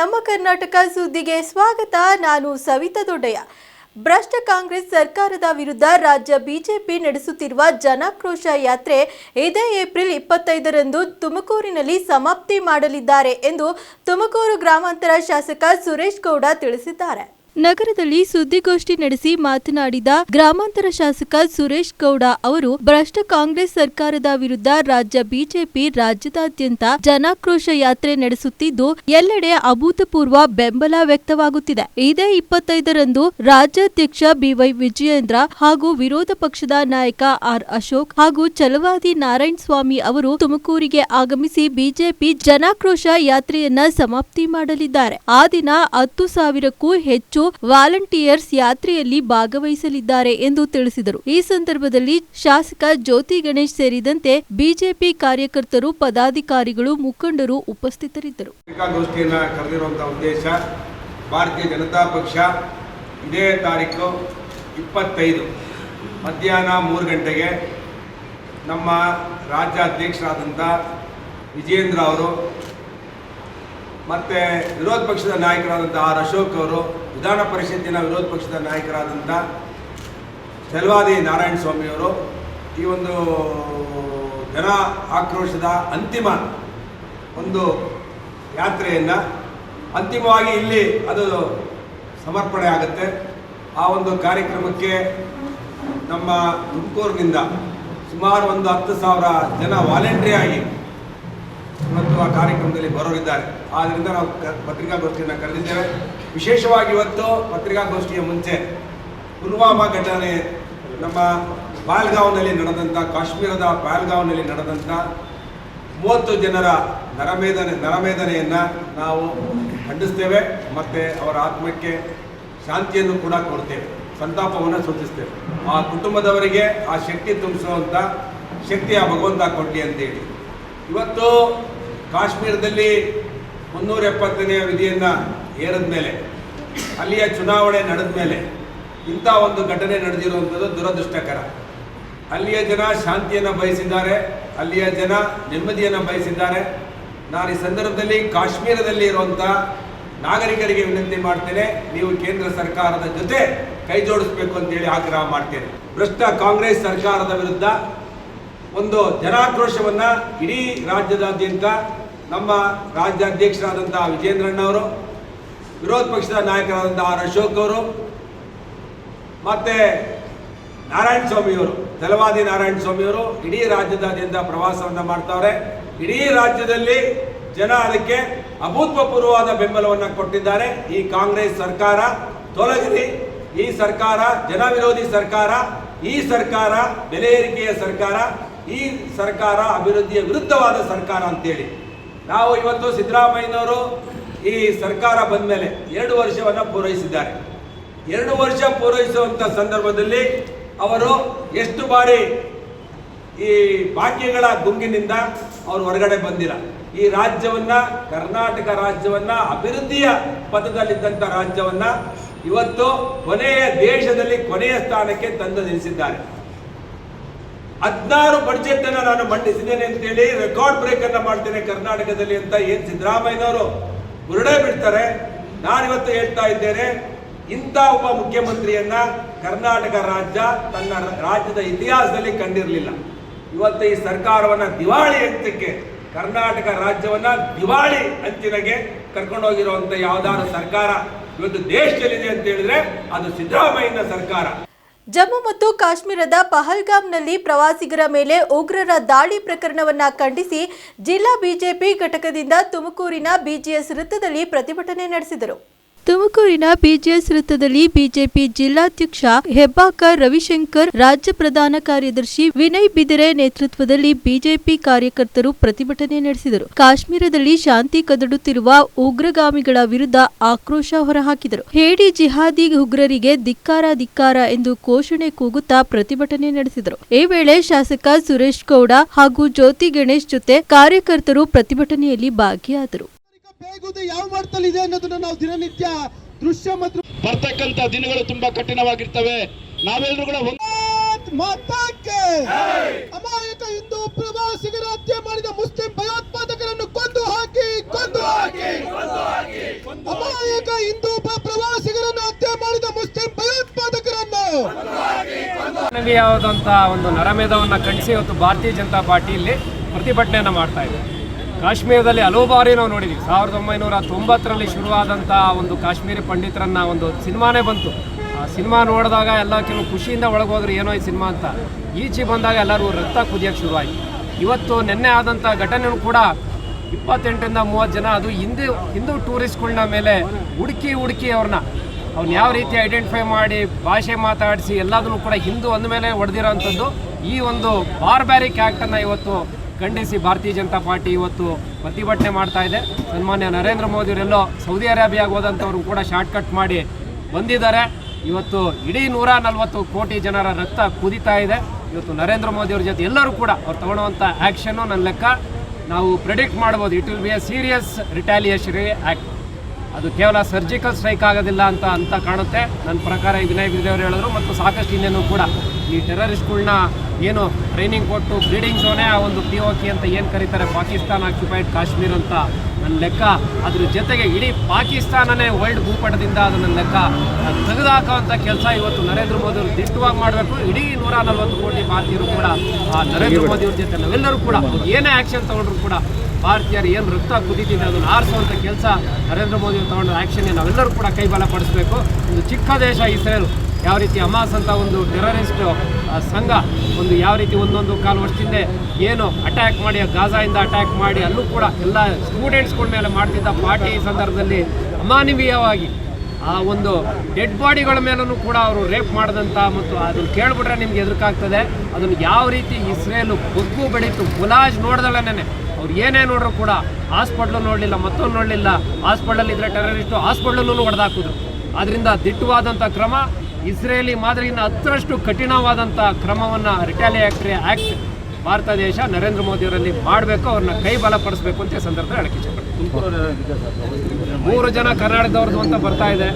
ನಮ್ಮ ಕರ್ನಾಟಕ ಸುದ್ದಿಗೆ ಸ್ವಾಗತ. ನಾನು ಸವಿತಾ ದೊಡ್ಡಯ್ಯ. ಭ್ರಷ್ಟ ಕಾಂಗ್ರೆಸ್ ಸರ್ಕಾರದ ವಿರುದ್ಧ ರಾಜ್ಯ ಬಿಜೆಪಿ ನಡೆಸುತ್ತಿರುವ ಜನಾಕ್ರೋಶ ಯಾತ್ರೆ ಇದೇ ಏಪ್ರಿಲ್ ಇಪ್ಪತ್ತೈದರಂದು ತುಮಕೂರಿನಲ್ಲಿ ಸಮಾಪ್ತಿ ಮಾಡಲಿದ್ದಾರೆ ಎಂದು ತುಮಕೂರು ಗ್ರಾಮಾಂತರ ಶಾಸಕ ಸುರೇಶ್ ಗೌಡ ತಿಳಿಸಿದ್ದಾರೆ. ನಗರದಲ್ಲಿ ಸುದ್ದಿಗೋಷ್ಠಿ ನಡೆಸಿ ಮಾತನಾಡಿದ ಗ್ರಾಮಾಂತರ ಶಾಸಕ ಸುರೇಶ್ ಗೌಡ ಅವರು, ಭ್ರಷ್ಟ ಕಾಂಗ್ರೆಸ್ ಸರ್ಕಾರದ ವಿರುದ್ಧ ರಾಜ್ಯ ಬಿಜೆಪಿ ರಾಜ್ಯದಾದ್ಯಂತ ಜನಾಕ್ರೋಶ ಯಾತ್ರೆ ನಡೆಸುತ್ತಿದ್ದು, ಎಲ್ಲೆಡೆ ಅಭೂತಪೂರ್ವ ಬೆಂಬಲ ವ್ಯಕ್ತವಾಗುತ್ತಿದೆ. ಇದೇ ಇಪ್ಪತ್ತೈದರಂದು ರಾಜ್ಯಾಧ್ಯಕ್ಷ ಬಿವೈ ವಿಜಯೇಂದ್ರ ಹಾಗೂ ವಿರೋಧ ಪಕ್ಷದ ನಾಯಕ ಆರ್ ಅಶೋಕ್ ಹಾಗೂ ಚಲವಾದಿ ನಾರಾಯಣ ಸ್ವಾಮಿ ಅವರು ತುಮಕೂರಿಗೆ ಆಗಮಿಸಿ ಬಿಜೆಪಿ ಜನಾಕ್ರೋಶ ಯಾತ್ರೆಯನ್ನ ಸಮಾಪ್ತಿ ಮಾಡಲಿದ್ದಾರೆ. ಆ ದಿನ ಹತ್ತು ಸಾವಿರಕ್ಕೂ ಹೆಚ್ಚು ವಾಲಂಟಿಯರ್ಸ್ ಯಾತ್ರೆಯಲ್ಲಿ ಭಾಗವಹಿಸಲಿದ್ದಾರೆ ಎಂದು ತಿಳಿಸಿದರು. ಈ ಸಂದರ್ಭದಲ್ಲಿ ಶಾಸಕ ಜ್ಯೋತಿ ಗಣೇಶ್ ಸೇರಿದಂತೆ ಬಿಜೆಪಿ ಕಾರ್ಯಕರ್ತರು, ಪದಾಧಿಕಾರಿಗಳು, ಮುಖಂಡರು ಉಪಸ್ಥಿತರಿದ್ದರು. ಉದ್ದೇಶ ಭಾರತೀಯ ಜನತಾ ಪಕ್ಷ ಇದೇ ತಾರೀಕು ಇಪ್ಪತ್ತೈದು ಮಧ್ಯಾಹ್ನ ಮೂರು ಗಂಟೆಗೆ ನಮ್ಮ ರಾಜ್ಯಾಧ್ಯಕ್ಷರಾದಂಥ ವಿಜೇಂದ್ರ ಅವರು ಮತ್ತು ವಿರೋಧ ಪಕ್ಷದ ನಾಯಕರಾದಂಥ ಆರ್ ಅಶೋಕ್ ಅವರು ವಿಧಾನ ಪರಿಷತ್ತಿನ ವಿರೋಧ ಪಕ್ಷದ ನಾಯಕರಾದಂಥ ಚಲವಾದಿ ನಾರಾಯಣ ಸ್ವಾಮಿಯವರು ಈ ಒಂದು ಜನ ಆಕ್ರೋಶದ ಅಂತಿಮ ಒಂದು ಯಾತ್ರೆಯನ್ನು ಅಂತಿಮವಾಗಿ ಇಲ್ಲಿ ಅದು ಸಮರ್ಪಣೆ ಆಗುತ್ತೆ. ಆ ಒಂದು ಕಾರ್ಯಕ್ರಮಕ್ಕೆ ನಮ್ಮ ತುಮಕೂರಿನಿಂದ ಸುಮಾರು ಒಂದು ಹತ್ತು ಸಾವಿರ ಜನ ವಾಲಂಟ್ರಿ ಆ ಕಾರ್ಯಕ್ರಮದಲ್ಲಿ ಬರೋರಿದ್ದಾರೆ. ಆದ್ದರಿಂದ ನಾವು ಪತ್ರಿಕಾಗೋಷ್ಠಿಯನ್ನು ಕರೆದಿದ್ದೇವೆ. ವಿಶೇಷವಾಗಿ ಇವತ್ತು ಪತ್ರಿಕಾಗೋಷ್ಠಿಯ ಮುಂಚೆ ಪುಲ್ವಾಮಾ ಘಟನೆ ನಮ್ಮ ಪಾಲ್ಗಾವ್ನಲ್ಲಿ ನಡೆದಂಥ ಕಾಶ್ಮೀರದ ಪಾಲ್ಗಾವ್ನಲ್ಲಿ ನಡೆದಂಥ ಮೂವತ್ತು ಜನರ ನರಮೇಧನೆ ನರಮೇಧನೆಯನ್ನು ನಾವು ಖಂಡಿಸ್ತೇವೆ. ಮತ್ತು ಅವರ ಆತ್ಮಕ್ಕೆ ಶಾಂತಿಯನ್ನು ಕೂಡ ಕೊಡ್ತೇವೆ. ಸಂತಾಪವನ್ನು ಸೂಚಿಸ್ತೇವೆ. ಆ ಕುಟುಂಬದವರಿಗೆ ಆ ಶಕ್ತಿ ತುಂಬಿಸುವಂಥ ಶಕ್ತಿ ಆ ಭಗವಂತ ಕೊಡ್ಲಿ ಅಂತೇಳಿ. ಇವತ್ತು ಕಾಶ್ಮೀರದಲ್ಲಿ ಮುನ್ನೂರ ಎಪ್ಪತ್ತನೆಯ ವಿಧಿಯನ್ನು ಏರಿದ ಮೇಲೆ, ಅಲ್ಲಿಯ ಚುನಾವಣೆ ನಡೆದ ಮೇಲೆ ಇಂಥ ಒಂದು ಘಟನೆ ನಡೆದಿರುವಂಥದ್ದು ದುರದೃಷ್ಟಕರ. ಅಲ್ಲಿಯ ಜನ ಶಾಂತಿಯನ್ನು ಬಯಸಿದ್ದಾರೆ, ಅಲ್ಲಿಯ ಜನ ನೆಮ್ಮದಿಯನ್ನು ಬಯಸಿದ್ದಾರೆ. ನಾನು ಈ ಸಂದರ್ಭದಲ್ಲಿ ಕಾಶ್ಮೀರದಲ್ಲಿ ಇರುವಂಥ ನಾಗರಿಕರಿಗೆ ವಿನಂತಿ ಮಾಡ್ತೇನೆ, ನೀವು ಕೇಂದ್ರ ಸರ್ಕಾರದ ಜೊತೆ ಕೈ ಜೋಡಿಸ್ಬೇಕು ಅಂತೇಳಿ ಆಗ್ರಹ ಮಾಡ್ತೇನೆ. ಭ್ರಷ್ಟ ಕಾಂಗ್ರೆಸ್ ಸರ್ಕಾರದ ವಿರುದ್ಧ ಒಂದು ಜನಾಕ್ರೋಶವನ್ನು ಇಡೀ ರಾಜ್ಯದಾದ್ಯಂತ ನಮ್ಮ ರಾಜ್ಯಾಧ್ಯಕ್ಷರಾದಂಥ ವಿಜೇಂದ್ರಣ್ಣವರು, ವಿರೋಧ ಪಕ್ಷದ ನಾಯಕರಾದಂಥ ಆರ್ ಅಶೋಕ್ ಅವರು, ಮತ್ತು ನಾರಾಯಣ ಸ್ವಾಮಿಯವರು ತಲವಾದಿ ನಾರಾಯಣ ಸ್ವಾಮಿಯವರು ಇಡೀ ರಾಜ್ಯದಾದ್ಯಂತ ಪ್ರವಾಸವನ್ನು ಮಾಡ್ತಾವ್ರೆ. ಇಡೀ ರಾಜ್ಯದಲ್ಲಿ ಜನ ಅದಕ್ಕೆ ಅಭೂತಪೂರ್ವವಾದ ಬೆಂಬಲವನ್ನು ಕೊಟ್ಟಿದ್ದಾರೆ. ಈ ಕಾಂಗ್ರೆಸ್ ಸರ್ಕಾರ, ತೊಲಗಿರಿ. ಈ ಸರ್ಕಾರ, ಜನ ವಿರೋಧಿ ಸರ್ಕಾರ, ಈ ಸರ್ಕಾರ, ಬೆಲೆ ಏರಿಕೆಯ ಸರ್ಕಾರ ಈ ಸರ್ಕಾರ ಅಭಿವೃದ್ಧಿಯ ವಿರುದ್ಧವಾದ ಸರ್ಕಾರ ಅಂತೇಳಿ. ನಾವು ಇವತ್ತು ಸಿದ್ದರಾಮಯ್ಯನವರು ಈ ಸರ್ಕಾರ ಬಂದ ಮೇಲೆ ಎರಡು ವರ್ಷವನ್ನು ಪೂರೈಸಿದ್ದಾರೆ. ಎರಡು ವರ್ಷ ಪೂರೈಸುವಂಥ ಸಂದರ್ಭದಲ್ಲಿ ಅವರು ಎಷ್ಟು ಬಾರಿ ಈ ಭಾಗ್ಯಗಳ ಗುಂಗಿನಿಂದ ಅವರು ಹೊರಗಡೆ ಬಂದಿಲ್ಲ. ಈ ರಾಜ್ಯವನ್ನ, ಕರ್ನಾಟಕ ರಾಜ್ಯವನ್ನ, ಅಭಿವೃದ್ಧಿಯ ಪಥದಲ್ಲಿದ್ದಂಥ ರಾಜ್ಯವನ್ನ ಇವತ್ತು ಕೊನೆಯ ದೇಶದಲ್ಲಿ ಕೊನೆಯ ಸ್ಥಾನಕ್ಕೆ ತಂದು ನಿಲ್ಲಿಸಿದ್ದಾರೆ. ಹದಿನಾರು ಬಡ್ಜೆಟ್ ಅನ್ನ ನಾನು ಮಂಡಿಸಿದ್ದೇನೆ ಅಂತೇಳಿ ರೆಕಾರ್ಡ್ ಬ್ರೇಕ್ ಅನ್ನ ಮಾಡ್ತೇನೆ ಕರ್ನಾಟಕದಲ್ಲಿ ಅಂತ ಏನ್ ಸಿದ್ದರಾಮಯ್ಯನವರು ಬುರುಡೆ ಬಿಡ್ತಾರೆ. ನಾನಿವತ್ತು ಹೇಳ್ತಾ ಇದ್ದೇನೆ, ಇಂಥ ಒಬ್ಬ ಮುಖ್ಯಮಂತ್ರಿಯನ್ನ ಕರ್ನಾಟಕ ರಾಜ್ಯ ತನ್ನ ರಾಜ್ಯದ ಇತಿಹಾಸದಲ್ಲಿ ಕಂಡಿರಲಿಲ್ಲ. ಇವತ್ತು ಈ ಸರ್ಕಾರವನ್ನ ದಿವಾಳಿ ಹಂತಕ್ಕೆ, ಕರ್ನಾಟಕ ರಾಜ್ಯವನ್ನ ದಿವಾಳಿ ಅಂಚಿನಗೆ ಕರ್ಕೊಂಡೋಗಿರುವಂತ ಯಾವ್ದಾದ್ರು ಸರ್ಕಾರ ಇವತ್ತು ದೇಶದಲ್ಲಿದೆ ಅಂತ ಹೇಳಿದ್ರೆ ಅದು ಸಿದ್ದರಾಮಯ್ಯನ ಸರ್ಕಾರ. ಜಮ್ಮು ಮತ್ತು ಕಾಶ್ಮೀರದ ಪಹಲ್ಗಾಮ್ನಲ್ಲಿ ಪ್ರವಾಸಿಗರ ಮೇಲೆ ಉಗ್ರರ ದಾಳಿ ಪ್ರಕರಣವನ್ನು ಖಂಡಿಸಿ ಜಿಲ್ಲಾ ಬಿಜೆಪಿ ಘಟಕದಿಂದ ತುಮಕೂರಿನ ಬಿಜಿಎಸ್ ವೃತ್ತದಲ್ಲಿ ಪ್ರತಿಭಟನೆ ನಡೆಸಿದರು. ತುಮಕೂರಿನ ಬಿಜೆಎಸ್ ವೃತ್ತದಲ್ಲಿ ಬಿಜೆಪಿ ಜಿಲ್ಲಾಧ್ಯಕ್ಷ ಹೆಬ್ಬಾಕರ್ ರವಿಶಂಕರ್ ರಾಜ್ಯ ಪ್ರಧಾನ ಕಾರ್ಯದರ್ಶಿ ವಿನಯ್ ಬಿದಿರೆ ನೇತೃತ್ವದಲ್ಲಿ ಬಿಜೆಪಿ ಕಾರ್ಯಕರ್ತರು ಪ್ರತಿಭಟನೆ ನಡೆಸಿದರು. ಕಾಶ್ಮೀರದಲ್ಲಿ ಶಾಂತಿ ಕದಡುತ್ತಿರುವ ಉಗ್ರಗಾಮಿಗಳ ವಿರುದ್ಧ ಆಕ್ರೋಶ ಹೊರಹಾಕಿದರು. ಹೇಡಿ ಜಿಹಾದಿ ಉಗ್ರರಿಗೆ ಧಿಕ್ಕಾರ ಧಿಕ್ಕಾರ ಎಂದು ಘೋಷಣೆ ಕೂಗುತ್ತಾ ಪ್ರತಿಭಟನೆ ನಡೆಸಿದರು. ಈ ವೇಳೆ ಶಾಸಕ ಸುರೇಶ್ ಗೌಡ ಹಾಗೂ ಜ್ಯೋತಿ ಗಣೇಶ್ ಜೊತೆ ಕಾರ್ಯಕರ್ತರು ಪ್ರತಿಭಟನೆಯಲ್ಲಿ ಭಾಗಿಯಾದರು. ಬೇಗುದಿ ಯಾವ ಮಟ್ಟದಲ್ಲಿದೆ ಅನ್ನೋದನ್ನ ನಾವು ದಿನನಿತ್ಯ ದೃಶ್ಯ ಮತ್ತು ಬರ್ತಕ್ಕಂತ ದಿನಗಳು ತುಂಬಾ ಕಠಿಣವಾಗಿರ್ತವೆ. ನಾವೆಲ್ಲರೂ ಕೂಡ ಮಾತಾಕ್ಕೆ! ಅಮಾಯಕ ಹಿಂದೂ ಪ್ರವಾಸಿಗರ ಹತ್ಯೆ ಮಾಡಿದ ಮುಸ್ಲಿಂ ಭಯೋತ್ಪಾದಕರನ್ನು ಕೊಂದು ಹಾಕಿ ಕೊಂದು ಹಾಕಿ! ಅಮಾಯಕ ಹಿಂದೂ ಪ್ರವಾಸಿಗರನ್ನು ಹತ್ಯೆ ಮಾಡಿದ ಮುಸ್ಲಿಂ ಭಯೋತ್ಪಾದಕರನ್ನು! ನದಿಯಾದಂತಹ ಒಂದು ನರಮೇಧವನ್ನ ಖಂಡಿಸಿ ಇವತ್ತು ಭಾರತೀಯ ಜನತಾ ಪಾರ್ಟಿಯಲ್ಲಿ ಪ್ರತಿಭಟನೆಯನ್ನ ಮಾಡ್ತಾ ಇದೆ ಕಾಶ್ಮೀರದಲ್ಲಿ ಹಲವು ಬಾರಿ ನಾವು ನೋಡಿದ್ದೀವಿ ಸಾವಿರದ ಒಂಬೈನೂರ ತೊಂಬತ್ತರಲ್ಲಿ ಶುರುವಾದಂಥ ಒಂದು ಕಾಶ್ಮೀರಿ ಪಂಡಿತರನ್ನ ಒಂದು ಸಿನಿಮಾನೇ ಬಂತು. ಆ ಸಿನಿಮಾ ನೋಡಿದಾಗ ಎಲ್ಲ ಕೆಲವು ಖುಷಿಯಿಂದ ಒಳಗೋದ್ರು, ಏನೋ ಈ ಸಿನಿಮಾ ಅಂತ. ಈಚೆ ಬಂದಾಗ ಎಲ್ಲರೂ ರಕ್ತ ಕುದಿಯೋಕೆ ಶುರುವಾಯಿತು. ಇವತ್ತು ನಿನ್ನೆ ಆದಂಥ ಘಟನೆಯೂ ಕೂಡ ಇಪ್ಪತ್ತೆಂಟರಿಂದ ಮೂವತ್ತು ಜನ, ಅದು ಹಿಂದೂ ಹಿಂದೂ ಟೂರಿಸ್ಟ್ಗಳನ್ನ ಮೇಲೆ ಹುಡುಕಿ ಹುಡುಕಿ ಅವ್ರನ್ನ ಅವ್ನ ಯಾವ ರೀತಿ ಐಡೆಂಟಿಫೈ ಮಾಡಿ ಭಾಷೆ ಮಾತಾಡಿಸಿ ಎಲ್ಲದನ್ನು ಕೂಡ ಹಿಂದೂ ಅಂದಮೇಲೆ ಹೊಡೆದಿರೋಂಥದ್ದು ಈ ಒಂದು ಬಾರ್ಬ್ಯಾರಿಕ್ ಆ್ಯಕ್ಟನ್ನು ಇವತ್ತು ಖಂಡಿಸಿ ಭಾರತೀಯ ಜನತಾ ಪಾರ್ಟಿ ಇವತ್ತು ಪ್ರತಿಭಟನೆ ಮಾಡ್ತಾ ಇದೆ. ಸನ್ಮಾನ್ಯ ನರೇಂದ್ರ ಮೋದಿಯವರೆಲ್ಲೋ ಸೌದಿ ಅರೇಬಿಯಾಗೆ ಹೋದಂಥವ್ರು ಕೂಡ ಶಾರ್ಟ್ ಕಟ್ ಮಾಡಿ ಬಂದಿದ್ದಾರೆ. ಇವತ್ತು ಇಡೀ ನೂರ ನಲವತ್ತು ಕೋಟಿ ಜನರ ರಕ್ತ ಕುದಿತಾ ಇದೆ. ಇವತ್ತು ನರೇಂದ್ರ ಮೋದಿಯವ್ರ ಜೊತೆ ಎಲ್ಲರೂ ಕೂಡ ಅವ್ರು ತಗೊಳ್ಳುವಂಥ ಆ್ಯಕ್ಷನ್ನು ನನ್ನ ಲೆಕ್ಕ. ನಾವು ಪ್ರೆಡಿಕ್ಟ್ ಮಾಡ್ಬೋದು it will be a serious retaliation act ಅದು ಕೇವಲ ಸರ್ಜಿಕಲ್ ಸ್ಟ್ರೈಕ್ ಆಗೋದಿಲ್ಲ ಅಂತ ಅಂತ ಕಾಣುತ್ತೆ. ನನ್ನ ಪ್ರಕಾರ ವಿನಯ್ ಬಿದ್ದೇವ್ರು ಹೇಳಿದ್ರು ಮತ್ತು ಸಾಕಷ್ಟು ಇನ್ನೇನು ಕೂಡ ಈ ಟೆರರಿಸ್ಟ್ಗಳ್ನ ಏನು ಟ್ರೈನಿಂಗ್ ಕೊಟ್ಟು ಬ್ರೀಡಿಂಗ್ ಝೋನೇ ಆ ಒಂದು ಪಿ ಓ ಕೆ ಅಂತ ಏನು ಕರೀತಾರೆ? ಪಾಕಿಸ್ತಾನ ಆಕ್ಯುಪೈಡ್ ಕಾಶ್ಮೀರ್ ಅಂತ ನನ್ನ ಲೆಕ್ಕ. ಅದ್ರ ಜೊತೆಗೆ ಇಡೀ ಪಾಕಿಸ್ತಾನನೇ ವರ್ಲ್ಡ್ ಭೂಪಟದಿಂದ ಅದನ್ನ ಲೆಕ್ಕ ತೆಗೆದುಹಾಕುವಂಥ ಕೆಲಸ ಇವತ್ತು ನರೇಂದ್ರ ಮೋದಿ ಅವರು ದಿಟ್ಟವಾಗಿ ಮಾಡಬೇಕು. ಇಡೀ ನೂರ ನಲ್ವತ್ತು ಕೋಟಿ ಭಾರತೀಯರು ಕೂಡ ಆ ನರೇಂದ್ರ ಮೋದಿ ಅವ್ರ ಜೊತೆ ನಾವೆಲ್ಲರೂ ಕೂಡ ಏನೇ ಆ್ಯಕ್ಷನ್ ತಗೊಂಡ್ರು ಕೂಡ ಭಾರತೀಯರು ಏನು ರಕ್ತ ಕುದಿತಿದೆ ಅದನ್ನು ಆರಿಸುವಂಥ ಕೆಲಸ ನರೇಂದ್ರ ಮೋದಿ ಅವರು ತಗೊಂಡ ಆ್ಯಕ್ಷನ್ಗೆ ನಾವೆಲ್ಲರೂ ಕೂಡ ಕೈಬಲ ಪಡಿಸಬೇಕು ಒಂದು ಚಿಕ್ಕ ದೇಶ ಇಸ್ರೇಲ್ ಯಾವ ರೀತಿ ಹಮಾಸ್ ಅಂತ ಒಂದು ಟೆರರಿಸ್ಟ್ ಸಂಘ ಒಂದು ಯಾವ ರೀತಿ ಒಂದೊಂದು ಕಾಲು ವರ್ಷದಿಂದ ಏನು ಅಟ್ಯಾಕ್ ಮಾಡಿ ಗಾಜಾಯಿಂದ ಅಟ್ಯಾಕ್ ಮಾಡಿ, ಅಲ್ಲೂ ಕೂಡ ಎಲ್ಲ ಸ್ಟೂಡೆಂಟ್ಸ್ಗಳ ಮೇಲೆ ಮಾಡ್ತಿದ್ದ ಪಾರ್ಟಿ ಸಂದರ್ಭದಲ್ಲಿ ಅಮಾನವೀಯವಾಗಿ ಆ ಒಂದು ಡೆಡ್ ಬಾಡಿಗಳ ಮೇಲೂ ಕೂಡ ಅವರು ರೇಪ್ ಮಾಡಿದಂಥ ಮತ್ತು ಅದನ್ನು ಕೇಳಿಬಿಟ್ರೆ ನಿಮ್ಗೆ ಎದುರುಕಾಗ್ತದೆ ಅದನ್ನು ಯಾವ ರೀತಿ ಇಸ್ರೇಲು ಬಗ್ಗು ಬೆಳೀತು, ಮುಲಾಜ್ ನೋಡ್ದಳನೇ ಅವ್ರು ಏನೇ ನೋಡ್ರು ಕೂಡ ಹಾಸ್ಪಿಟ್ಲು ನೋಡಲಿಲ್ಲ, ಮತ್ತೊಂದು ನೋಡಲಿಲ್ಲ. ಹಾಸ್ಪಿಟ್ಲಲ್ಲಿ ಇದ್ರೆ ಟೆರರಿಸ್ಟು ಹಾಸ್ಪಿಟ್ಲಲ್ಲೂ ಹೊಡೆದಾಕಿದ್ರು. ಅದರಿಂದ ದಿಟ್ಟವಾದಂಥ ಕ್ರಮ ಇಸ್ರೇಲಿ ಮಾದರಿಯಿಂದ ಹತ್ತರಷ್ಟು ಕಠಿಣವಾದಂಥ ಕ್ರಮವನ್ನು ರಿಟಾಲಿಯಾಕ್ಟ್ರಿ ಆ್ಯಕ್ಟ್ ಭಾರತ ದೇಶ ನರೇಂದ್ರ ಮೋದಿಯವರಲ್ಲಿ ಮಾಡಬೇಕು, ಅವ್ರನ್ನ ಕೈ ಬಲಪಡಿಸಬೇಕು ಅಂತ ಈ ಸಂದರ್ಭದಲ್ಲಿ ಹೇಳಕ್ಕೆ ಇಷ್ಟಪಡ್ತೀನಿ ಮೂರು ಜನ ಕರ್ನಾಟಕದವ್ರದ್ದು ಅಂತ ಬರ್ತಾ ಇದೆ.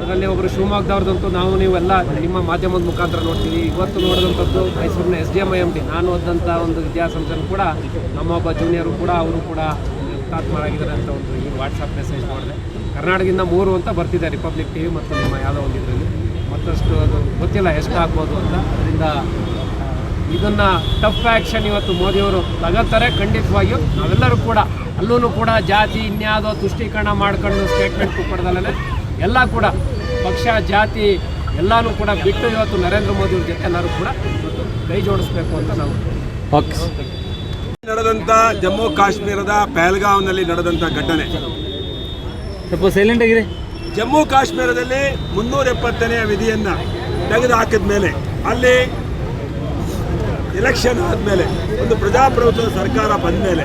ಅದರಲ್ಲಿ ಒಬ್ಬರು ಶಿವಮೊಗ್ಗದವ್ರದ್ದಂತೂ ನಾವು, ನೀವೆಲ್ಲ ನಿಮ್ಮ ಮಾಧ್ಯಮದ ಮುಖಾಂತರ ನೋಡ್ತೀವಿ. ಇವತ್ತು ನೋಡಿದಂಥದ್ದು ಮೈಸೂರಿನ S D M I M D ನಾನು ಓದಂಥ ಒಂದು ವಿದ್ಯಾಸಂಸ್ಥೆನೂ ಕೂಡ ನಮ್ಮೊಬ್ಬ ಜೂನಿಯರು ಕೂಡ, ಅವರು ಕೂಡ ಹುತಾತ್ಮರಾಗಿದ್ದಾರೆ ಅಂತ ಒಂದು ಈ ವಾಟ್ಸಪ್ ಮೆಸೇಜ್ ಮಾಡಿದೆ. ಕರ್ನಾಟಕದಿಂದ ಮೂರು ಅಂತ ಬರ್ತಿದೆ ರಿಪಬ್ಲಿಕ್ ಟಿ ವಿ ಮತ್ತು ನಿಮ್ಮ ಯಾವುದೋ ಒಂದು ಇದರಲ್ಲಿ. ಮತ್ತಷ್ಟು ಅದು ಗೊತ್ತಿಲ್ಲ ಎಷ್ಟು ಆಗ್ಬೋದು ಅಂತ. ಅದರಿಂದ ಇದನ್ನು ಟಫ್ ಆ್ಯಕ್ಷನ್ ಇವತ್ತು ಮೋದಿಯವರು ತಗೋತಾರೆ. ಖಂಡಿತವಾಗಿಯೂ ನಾವೆಲ್ಲರೂ ಕೂಡ ಅಲ್ಲೂ ಕೂಡ ಜಾತಿ ಇನ್ಯಾವುದೋ ತುಷ್ಟೀಕರಣ ಮಾಡ್ಕೊಂಡು ಸ್ಟೇಟ್ಮೆಂಟ್ ಕೊಡ್ದಲ್ಲೇ ಎಲ್ಲ ಕೂಡ ಪಕ್ಷ ಜಾತಿ ಎಲ್ಲನೂ ಕೂಡ ಬಿಟ್ಟು ಇವತ್ತು ನರೇಂದ್ರ ಮೋದಿ ಅವ್ರ ಜೊತೆ ಎಲ್ಲರೂ ಕೂಡ ಇವತ್ತು ಕೈ ಜೋಡಿಸ್ಬೇಕು ಅಂತ ನಾವು ನಡೆದಂತ ಜಮ್ಮು ಕಾಶ್ಮೀರದ ಪಹಲ್ಗಾವ್ನಲ್ಲಿ ನಡೆದಂತ ಘಟನೆ. ಸ್ವಲ್ಪ ಸೈಲೆಂಟ್ ಆಗಿರಿ. ಜಮ್ಮು ಕಾಶ್ಮೀರದಲ್ಲಿ ಮುನ್ನೂರ ಎಪ್ಪತ್ತನೆಯ ವಿಧಿಯನ್ನು ತೆಗೆದು ಹಾಕಿದ ಮೇಲೆ, ಅಲ್ಲಿ ಎಲೆಕ್ಷನ್ ಆದಮೇಲೆ, ಒಂದು ಪ್ರಜಾಪ್ರಭುತ್ವದ ಸರ್ಕಾರ ಬಂದ ಮೇಲೆ,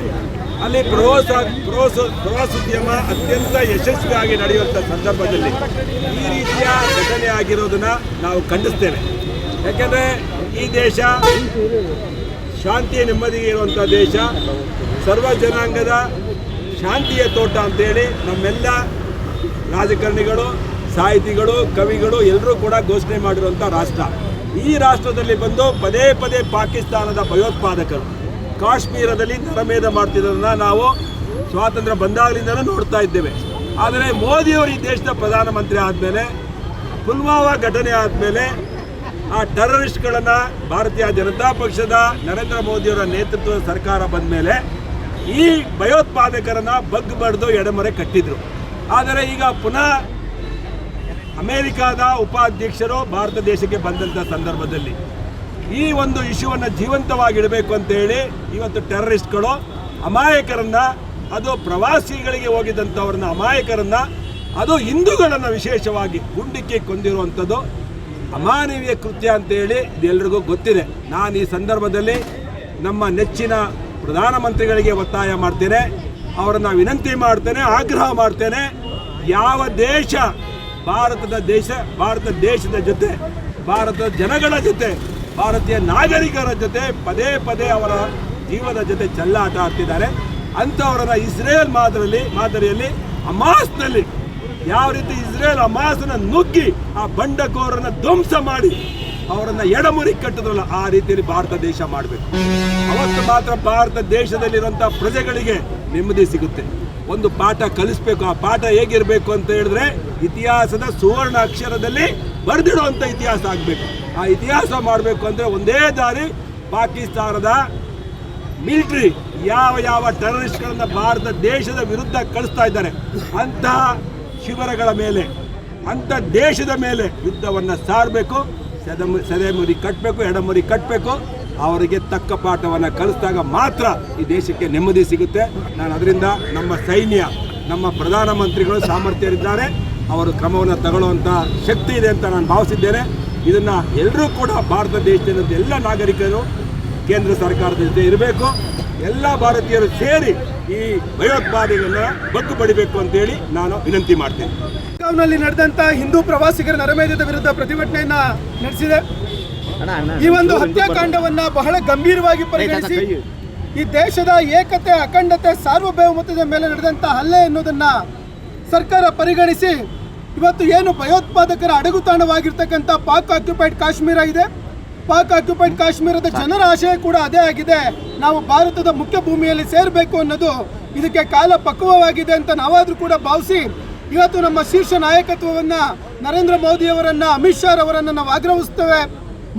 ಅಲ್ಲಿ ಪ್ರವಾಸ ಪ್ರವಾಸ, ಪ್ರವಾಸೋದ್ಯಮ ಅತ್ಯಂತ ಯಶಸ್ವಿಯಾಗಿ ನಡೆಯುವಂಥ ಸಂದರ್ಭದಲ್ಲಿ ಈ ರೀತಿಯ ಘಟನೆ ಆಗಿರೋದನ್ನು ನಾವು ಖಂಡಿಸ್ತೇವೆ. ಯಾಕೆಂದರೆ ಈ ದೇಶ ಶಾಂತಿ ನೆಮ್ಮದಿ ಇರುವಂಥ ದೇಶ, ಸರ್ವ ಜನಾಂಗದ ಶಾಂತಿಯ ತೋಟ ಅಂತೇಳಿ ನಮ್ಮೆಲ್ಲ ರಾಜಕಾರಣಿಗಳು, ಸಾಹಿತಿಗಳು, ಕವಿಗಳು ಎಲ್ಲರೂ ಕೂಡ ಘೋಷಣೆ ಮಾಡಿರುವಂಥ ರಾಷ್ಟ್ರ. ಈ ರಾಷ್ಟ್ರದಲ್ಲಿ ಬಂದು ಪದೇ ಪದೇ ಪಾಕಿಸ್ತಾನದ ಭಯೋತ್ಪಾದಕರು. ಕಾಶ್ಮೀರದಲ್ಲಿ ನರಮೇಧ ಮಾಡ್ತಿರೋದನ್ನ ನಾವು ಸ್ವಾತಂತ್ರ್ಯ ಬಂದಾಗಲಿಂದಲೂ ನೋಡ್ತಾ ಇದ್ದೇವೆ. ಆದರೆ ಮೋದಿಯವರು ಈ ದೇಶದ ಪ್ರಧಾನಮಂತ್ರಿ ಆದಮೇಲೆ, ಪುಲ್ವಾಮಾ ಘಟನೆ ಆದಮೇಲೆ ಆ ಟೆರರಿಸ್ಟ್ಗಳನ್ನು ಭಾರತೀಯ ಜನತಾ ಪಕ್ಷದ ನರೇಂದ್ರ ಮೋದಿಯವರ ನೇತೃತ್ವದ ಸರ್ಕಾರ ಬಂದ ಮೇಲೆ ಈ ಭಯೋತ್ಪಾದಕರನ್ನು ಬಗ್ ಎಡಮರೆ ಎಡೆಮರೆ ಕಟ್ಟಿದ್ರು. ಆದರೆ ಈಗ ಪುನಃ ಅಮೇರಿಕಾದ ಉಪಾಧ್ಯಕ್ಷರು ಭಾರತ ದೇಶಕ್ಕೆ ಬಂದಂಥ ಸಂದರ್ಭದಲ್ಲಿ ಈ ಒಂದು ಇಶ್ಯೂವನ್ನು ಜೀವಂತವಾಗಿಡಬೇಕು ಅಂತ ಹೇಳಿ ಇವತ್ತು ಟೆರರಿಸ್ಟ್ಗಳು ಅಮಾಯಕರನ್ನು, ಅದು ಪ್ರವಾಸಿಗಳಿಗೆ ಹೋಗಿದ್ದಂಥವ್ರನ್ನ ಅಮಾಯಕರನ್ನು, ಅದು ಹಿಂದೂಗಳನ್ನು ವಿಶೇಷವಾಗಿ ಗುಂಡಿಕ್ಕಿ ಕೊಂದಿರುವಂಥದ್ದು ಅಮಾನವೀಯ ಕೃತ್ಯ ಅಂತೇಳಿ ಇದೆಲ್ಲರಿಗೂ ಗೊತ್ತಿದೆ. ನಾನು ಈ ಸಂದರ್ಭದಲ್ಲಿ ನಮ್ಮ ನೆಚ್ಚಿನ ಪ್ರಧಾನಮಂತ್ರಿಗಳಿಗೆ ಒತ್ತಾಯ ಮಾಡ್ತೇನೆ. ಅವರನ್ನು ವಿನಂತಿ ಮಾಡ್ತೇನೆ, ಆಗ್ರಹ ಮಾಡ್ತೇನೆ. ಯಾವ ದೇಶ ಭಾರತದ ದೇಶ, ಭಾರತ ದೇಶದ ಜೊತೆ, ಭಾರತದ ಜನಗಳ ಜೊತೆ, ಭಾರತೀಯ ನಾಗರಿಕರ ಜೊತೆ ಪದೇ ಪದೇ ಅವರ ಜೀವದ ಜೊತೆ ಚೆಲ್ಲಾಟ ಆಡ್ತಿದ್ದಾರೆ. ಅಂಥವರನ್ನ ಇಸ್ರೇಲ್ ಮಾದರಿಯಲ್ಲಿ ಮಾದರಿಯಲ್ಲಿ ಅಮಾಸ್ನಲ್ಲಿ ಯಾವ ರೀತಿ ಇಸ್ರೇಲ್ ಅಮಾಸನ ನುಗ್ಗಿ ಆ ಬಂಡಕೋರನ್ನು ಧ್ವಂಸ ಮಾಡಿ ಅವರನ್ನು ಎಡಮುರಿ ಕಟ್ಟಿದ್ರಲ್ಲ ಆ ರೀತಿಯಲ್ಲಿ ಭಾರತ ದೇಶ ಮಾಡಬೇಕು. ಅವತ್ತು ಮಾತ್ರ ಭಾರತ ದೇಶದಲ್ಲಿರುವಂಥ ಪ್ರಜೆಗಳಿಗೆ ನೆಮ್ಮದಿ ಸಿಗುತ್ತೆ. ಒಂದು ಪಾಠ ಕಲಿಸ್ಬೇಕು. ಆ ಪಾಠ ಹೇಗಿರಬೇಕು ಅಂತ ಹೇಳಿದ್ರೆ ಇತಿಹಾಸದ ಸುವರ್ಣ ಅಕ್ಷರದಲ್ಲಿ ಬರೆದಿಡುವಂಥ ಇತಿಹಾಸ ಆಗಬೇಕು. ಆ ಇತಿಹಾಸ ಮಾಡಬೇಕು ಅಂದರೆ ಒಂದೇ ದಾರಿ ಪಾಕಿಸ್ತಾನದ ಮಿಲಿಟ್ರಿ ಯಾವ ಯಾವ ಟೆರರಿಸ್ಟ್ಗಳನ್ನು ಭಾರತ ದೇಶದ ವಿರುದ್ಧ ಕಳಿಸ್ತಾ ಇದ್ದಾರೆ. ಅಂತಹ ಶಿಬಿರಗಳ ಮೇಲೆ, ಅಂಥ ದೇಶದ ಮೇಲೆ ಯುದ್ಧವನ್ನು ಸಾರಬೇಕು. ಸದೆ ಸೆದೆಮುರಿ ಕಟ್ಟಬೇಕು ಎಡಮುರಿ ಕಟ್ಟಬೇಕು ಅವರಿಗೆ ತಕ್ಕ ಪಾಠವನ್ನು ಕಲಿಸಿದಾಗ ಮಾತ್ರ ಈ ದೇಶಕ್ಕೆ ನೆಮ್ಮದಿ ಸಿಗುತ್ತೆ. ನಾನು ಅದರಿಂದ ನಮ್ಮ ಸೈನ್ಯ, ನಮ್ಮ ಪ್ರಧಾನಮಂತ್ರಿಗಳು ಸಾಮರ್ಥ್ಯರಿದ್ದಾರೆ. ಅವರು ಕ್ರಮವನ್ನು ತಗೊಳ್ಳುವಂಥ ಶಕ್ತಿ ಇದೆ ಅಂತ ನಾನು ಭಾವಿಸಿದ್ದೇನೆ. ಇದನ್ನು ಎಲ್ಲರೂ ಕೂಡ ಭಾರತ ದೇಶದ ಎಲ್ಲ ನಾಗರಿಕರು, ಕೇಂದ್ರ ಸರ್ಕಾರದ ಜೊತೆ ಇರಬೇಕು. ಎಲ್ಲ ಭಾರತೀಯರು ಸೇರಿ ಈ ಭಯೋತ್ಪಾದನೆಯನ್ನು ಬಗ್ಗು ಪಡಿಬೇಕು ಅಂತೇಳಿ ನಾನು ವಿನಂತಿ ಮಾಡ್ತೇನೆ. ನಡೆದಂತ ಹಿಂದೂ ಪ್ರವಾಸಿಗರ ನರಮೇಧದ ವಿರುದ್ಧ ಪ್ರತಿಭಟನೆಯನ್ನ ನಡೆಸಿದೆ. ಈ ಒಂದು ಹತ್ಯಾಕಾಂಡವನ್ನ ಬಹಳ ಗಂಭೀರವಾಗಿ ಪರಿಗಣಿಸಿ ಈ ದೇಶದ ಏಕತೆ ಅಖಂಡತೆ ಸಾರ್ವಭೌಮತ್ವದ ಮೇಲೆ ನಡೆದಂತ ಹಲ್ಲೆ ಎನ್ನುವುದನ್ನ ಸರ್ಕಾರ ಪರಿಗಣಿಸಿ ಇವತ್ತು ಏನು ಭಯೋತ್ಪಾದಕರ ಅಡಗುತಾಣವಾಗಿರ್ತಕ್ಕಂಥ ಪಾಕ್ ಆಕ್ಯುಪೈಡ್ ಕಾಶ್ಮೀರ ಇದೆ. ಪಾಕ್ ಆಕ್ಯುಪೈಡ್ ಕಾಶ್ಮೀರದ ಜನರ ಆಶಯ ಕೂಡ ಅದೇ ಆಗಿದೆ. ನಾವು ಭಾರತದ ಮುಖ್ಯ ಭೂಮಿಯಲ್ಲಿ ಸೇರಬೇಕು ಅನ್ನೋದು ಇದಕ್ಕೆ ಕಾಲ ಪಕ್ವವಾಗಿದೆ ಅಂತ ನಾವಾದರೂ ಕೂಡ ಭಾವಿಸಿ ಇವತ್ತು ನಮ್ಮ ಶೀರ್ಷ ನಾಯಕತ್ವವನ್ನ ನರೇಂದ್ರ ಮೋದಿಯವರನ್ನು ಅಮಿತ್ ಶಾ ಅವರನ್ನ ನಾವು ಆಗ್ರಹಿಸ್ತೇವೆ.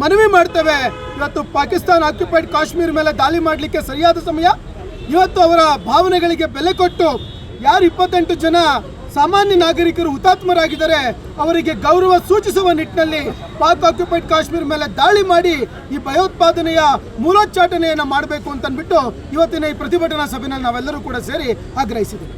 ಮನವಿ ಮಾಡ್ತೇವೆ. ಇವತ್ತು ಪಾಕಿಸ್ತಾನ ಆಕ್ಯುಪೈಡ್ ಕಾಶ್ಮೀರ ಮೇಲೆ ದಾಳಿ ಮಾಡಲಿಕ್ಕೆ ಸರಿಯಾದ ಸಮಯ. ಇವತ್ತು ಅವರ ಭಾವನೆಗಳಿಗೆ ಬೆಲೆ ಕೊಟ್ಟು ಯಾರು ಇಪ್ಪತ್ತೆಂಟು ಜನ ಸಾಮಾನ್ಯ ನಾಗರಿಕರು ಹುತಾತ್ಮರಾಗಿದ್ದಾರೆ, ಅವರಿಗೆ ಗೌರವ ಸೂಚಿಸುವ ನಿಟ್ಟಿನಲ್ಲಿ ಪಾಕ್ ಆಕ್ಯುಪೈಡ್ ಕಾಶ್ಮೀರ ಮೇಲೆ ದಾಳಿ ಮಾಡಿ ಈ ಭಯೋತ್ಪಾದನೆಯ ಮೂಲೋಚ್ಚಾಟನೆಯನ್ನು ಮಾಡಬೇಕು ಅಂತಂದ್ಬಿಟ್ಟು ಇವತ್ತಿನ ಈ ಪ್ರತಿಭಟನಾ ಸಭೆಯಲ್ಲಿ ನಾವೆಲ್ಲರೂ ಕೂಡ ಸೇರಿ ಆಗ್ರಹಿಸಿದ್ದೀವಿ.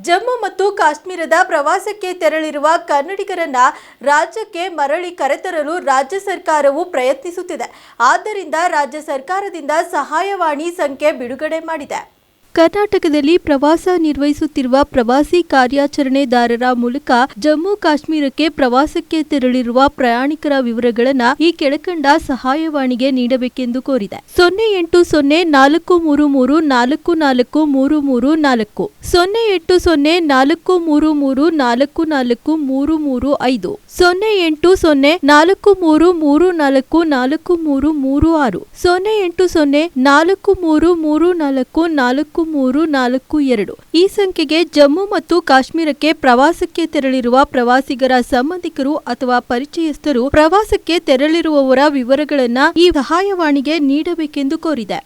ಜಮ್ಮು ಮತ್ತು ಕಾಶ್ಮೀರದ ಪ್ರವಾಸಕ್ಕೆ ತೆರಳಿರುವ ಕನ್ನಡಿಗರನ್ನ ರಾಜ್ಯಕ್ಕೆ ಮರಳಿ ಕರೆತರಲು ರಾಜ್ಯ ಸರ್ಕಾರವು ಪ್ರಯತ್ನಿಸುತ್ತಿದೆ. ಆದ್ದರಿಂದ ರಾಜ್ಯ ಸರ್ಕಾರದಿಂದ ಸಹಾಯವಾಣಿ ಸಂಖ್ಯೆ ಬಿಡುಗಡೆ ಮಾಡಿದೆ. ಕರ್ನಾಟಕದಲ್ಲಿ ಪ್ರವಾಸ ನಿರ್ವಹಿಸುತ್ತಿರುವ ಪ್ರವಾಸಿ ಕಾರ್ಯಾಚರಣೆದಾರರ ಮೂಲಕ ಜಮ್ಮು ಕಾಶ್ಮೀರಕ್ಕೆ ಪ್ರವಾಸಕ್ಕೆ ತೆರಳಿರುವ ಪ್ರಯಾಣಿಕರ ವಿವರಗಳನ್ನು ಈ ಕೆಳಕಂಡ ಸಹಾಯವಾಣಿಗೆ ನೀಡಬೇಕೆಂದು ಕೋರಿದೆ. ಸೊನ್ನೆ ಎಂಟು ಸೊನ್ನೆ ನಾಲ್ಕು ಮೂರು ಮೂರು ನಾಲ್ಕು ನಾಲ್ಕು ಮೂರು ಮೂರು ನಾಲ್ಕು. ಸೊನ್ನೆ ಎಂಟು ಸೊನ್ನೆ ನಾಲ್ಕು ಮೂರು ಮೂರು ನಾಲ್ಕು ನಾಲ್ಕು ಮೂರು ಮೂರು ಐದು. ಸೊನ್ನೆ ಎಂಟು ಸೊನ್ನೆ ನಾಲ್ಕು ಮೂರು ಮೂರು ನಾಲ್ಕು ನಾಲ್ಕು ಮೂರು ಮೂರು ಆರು. ಸೊನ್ನೆ ಎಂಟು ಸೊನ್ನೆ ನಾಲ್ಕು ಮೂರು ಮೂರು ನಾಲ್ಕು ನಾಲ್ಕು ಮೂರು ನಾಲ್ಕು ಎರಡು. ಈ ಸಂಖ್ಯೆಗೆ ಜಮ್ಮು ಮತ್ತು ಕಾಶ್ಮೀರಕ್ಕೆ ಪ್ರವಾಸಕ್ಕೆ ತೆರಳಿರುವ ಪ್ರವಾಸಿಗರ ಸಂಬಂಧಿಕರು ಅಥವಾ ಪರಿಚಯಸ್ಥರು ಪ್ರವಾಸಕ್ಕೆ ತೆರಳಿರುವವರ ವಿವರಗಳನ್ನ ಈ ಸಹಾಯವಾಣಿಗೆ ನೀಡಬೇಕೆಂದು ಕೋರಿದೆ.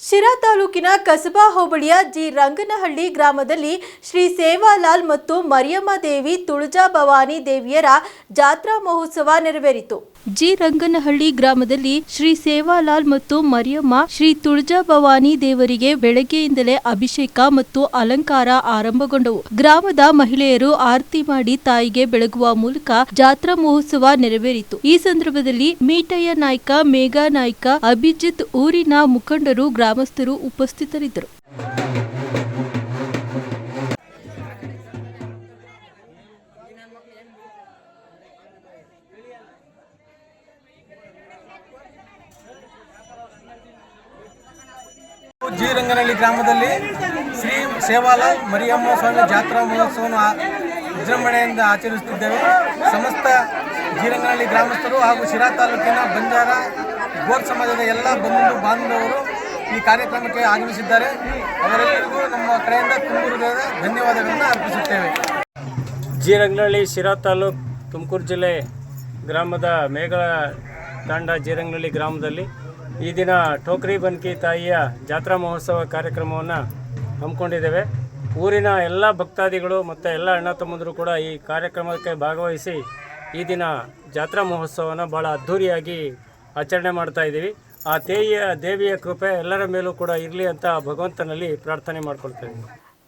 ಶಿರಾ ತಾಲೂಕಿನ ಕಸಬಾ ಹೋಬಳಿಯ ಜಿ. ರಂಗನಹಳ್ಳಿ ಗ್ರಾಮದಲ್ಲಿ ಶ್ರೀ ಸೇವಾಲಾಲ್ ಮತ್ತು ಮರಿಯಮ್ಮ ದೇವಿ ತುಳಜಾ ಭವಾನಿ ದೇವಿಯರ ಜಾತ್ರಾ ಮಹೋತ್ಸವ ನೆರವೇರಿತು. ಜಿ. ರಂಗನಹಳ್ಳಿ ಗ್ರಾಮದಲ್ಲಿ ಶ್ರೀ ಸೇವಾಲಾಲ್ ಮತ್ತು ಮರಿಯಮ್ಮ, ಶ್ರೀ ತುಳಜಾ ಭವಾನಿ ದೇವರಿಗೆ ಬೆಳಗ್ಗೆಯಿಂದಲೇ ಅಭಿಷೇಕ ಮತ್ತು ಅಲಂಕಾರ ಆರಂಭಗೊಂಡವು. ಗ್ರಾಮದ ಮಹಿಳೆಯರು ಆರತಿ ಮಾಡಿ ತಾಯಿಗೆ ಬೆಳಗುವ ಮೂಲಕ ಜಾತ್ರಾ ಮಹೋತ್ಸವ ನೆರವೇರಿತು. ಈ ಸಂದರ್ಭದಲ್ಲಿ ಮೀಟಯ್ಯ ನಾಯ್ಕ, ಮೇಘಾ ನಾಯ್ಕ, ಅಭಿಜಿತ್ ಊರಿನ ಮುಖಂಡರು, ಗ್ರಾಮಸ್ಥರು ಉಪಸ್ಥಿತರಿದ್ದರು. ಜೀರಂಗನಹಳ್ಳಿ ಗ್ರಾಮದಲ್ಲಿ ಶ್ರೀ ಸೇವಾಲಾಲ್ ಮರಿಯಮ್ಮ ಸ್ವಾಮಿ ಜಾತ್ರಾ ಮಹೋತ್ಸವವನ್ನು ವಿಜೃಂಭಣೆಯಿಂದ ಆಚರಿಸುತ್ತಿದ್ದೇವೆ. ಸಮಸ್ತ ಜೀರಂಗನಹಳ್ಳಿ ಗ್ರಾಮಸ್ಥರು ಹಾಗೂ ಶಿರಾ ತಾಲೂಕಿನ ಬಂಜಾರ ಗೋರ್ ಸಮಾಜದ ಎಲ್ಲ ಬಂಧು ಬಾಂಧವರು ಈ ಕಾರ್ಯಕ್ರಮಕ್ಕೆ ಆಗಮಿಸಿದ್ದಾರೆ. ಅವರೆಲ್ಲರಿಗೂ ನಮ್ಮ ಕಡೆಯಿಂದ ತುಮಕೂರು ಧನ್ಯವಾದಗಳನ್ನು ಅರ್ಪಿಸುತ್ತೇವೆ. ಜೀರಂಗನಹಳ್ಳಿ ಶಿರಾ ತಾಲೂಕು ತುಮಕೂರು ಜಿಲ್ಲೆ ಗ್ರಾಮದ ಮೇಘ ತಾಂಡ ಜೀರಂಗನಹಳ್ಳಿ ಗ್ರಾಮದಲ್ಲಿ ಈ ದಿನ ಟೋಕ್ರಿ ಬನ್ಕಿ ತಾಯಿಯ ಜಾತ್ರಾ ಮಹೋತ್ಸವ ಕಾರ್ಯಕ್ರಮವನ್ನು ಹಮ್ಮಿಕೊಂಡಿದ್ದೇವೆ. ಊರಿನ ಎಲ್ಲ ಭಕ್ತಾದಿಗಳು ಮತ್ತು ಎಲ್ಲ ಅಣ್ಣ ತಮ್ಮಂದರು ಕೂಡ ಈ ಕಾರ್ಯಕ್ರಮಕ್ಕೆ ಭಾಗವಹಿಸಿ ಈ ದಿನ ಜಾತ್ರಾ ಮಹೋತ್ಸವನ ಭಾಳ ಅದ್ಧೂರಿಯಾಗಿ ಆಚರಣೆ ಮಾಡ್ತಾ ಇದ್ದೀವಿ. ಆ ತೇಯಿಯ ದೇವಿಯ ಕೃಪೆ ಎಲ್ಲರ ಮೇಲೂ ಕೂಡ ಇರಲಿ ಅಂತ ಭಗವಂತನಲ್ಲಿ ಪ್ರಾರ್ಥನೆ ಮಾಡ್ಕೊಳ್ತೇವೆ.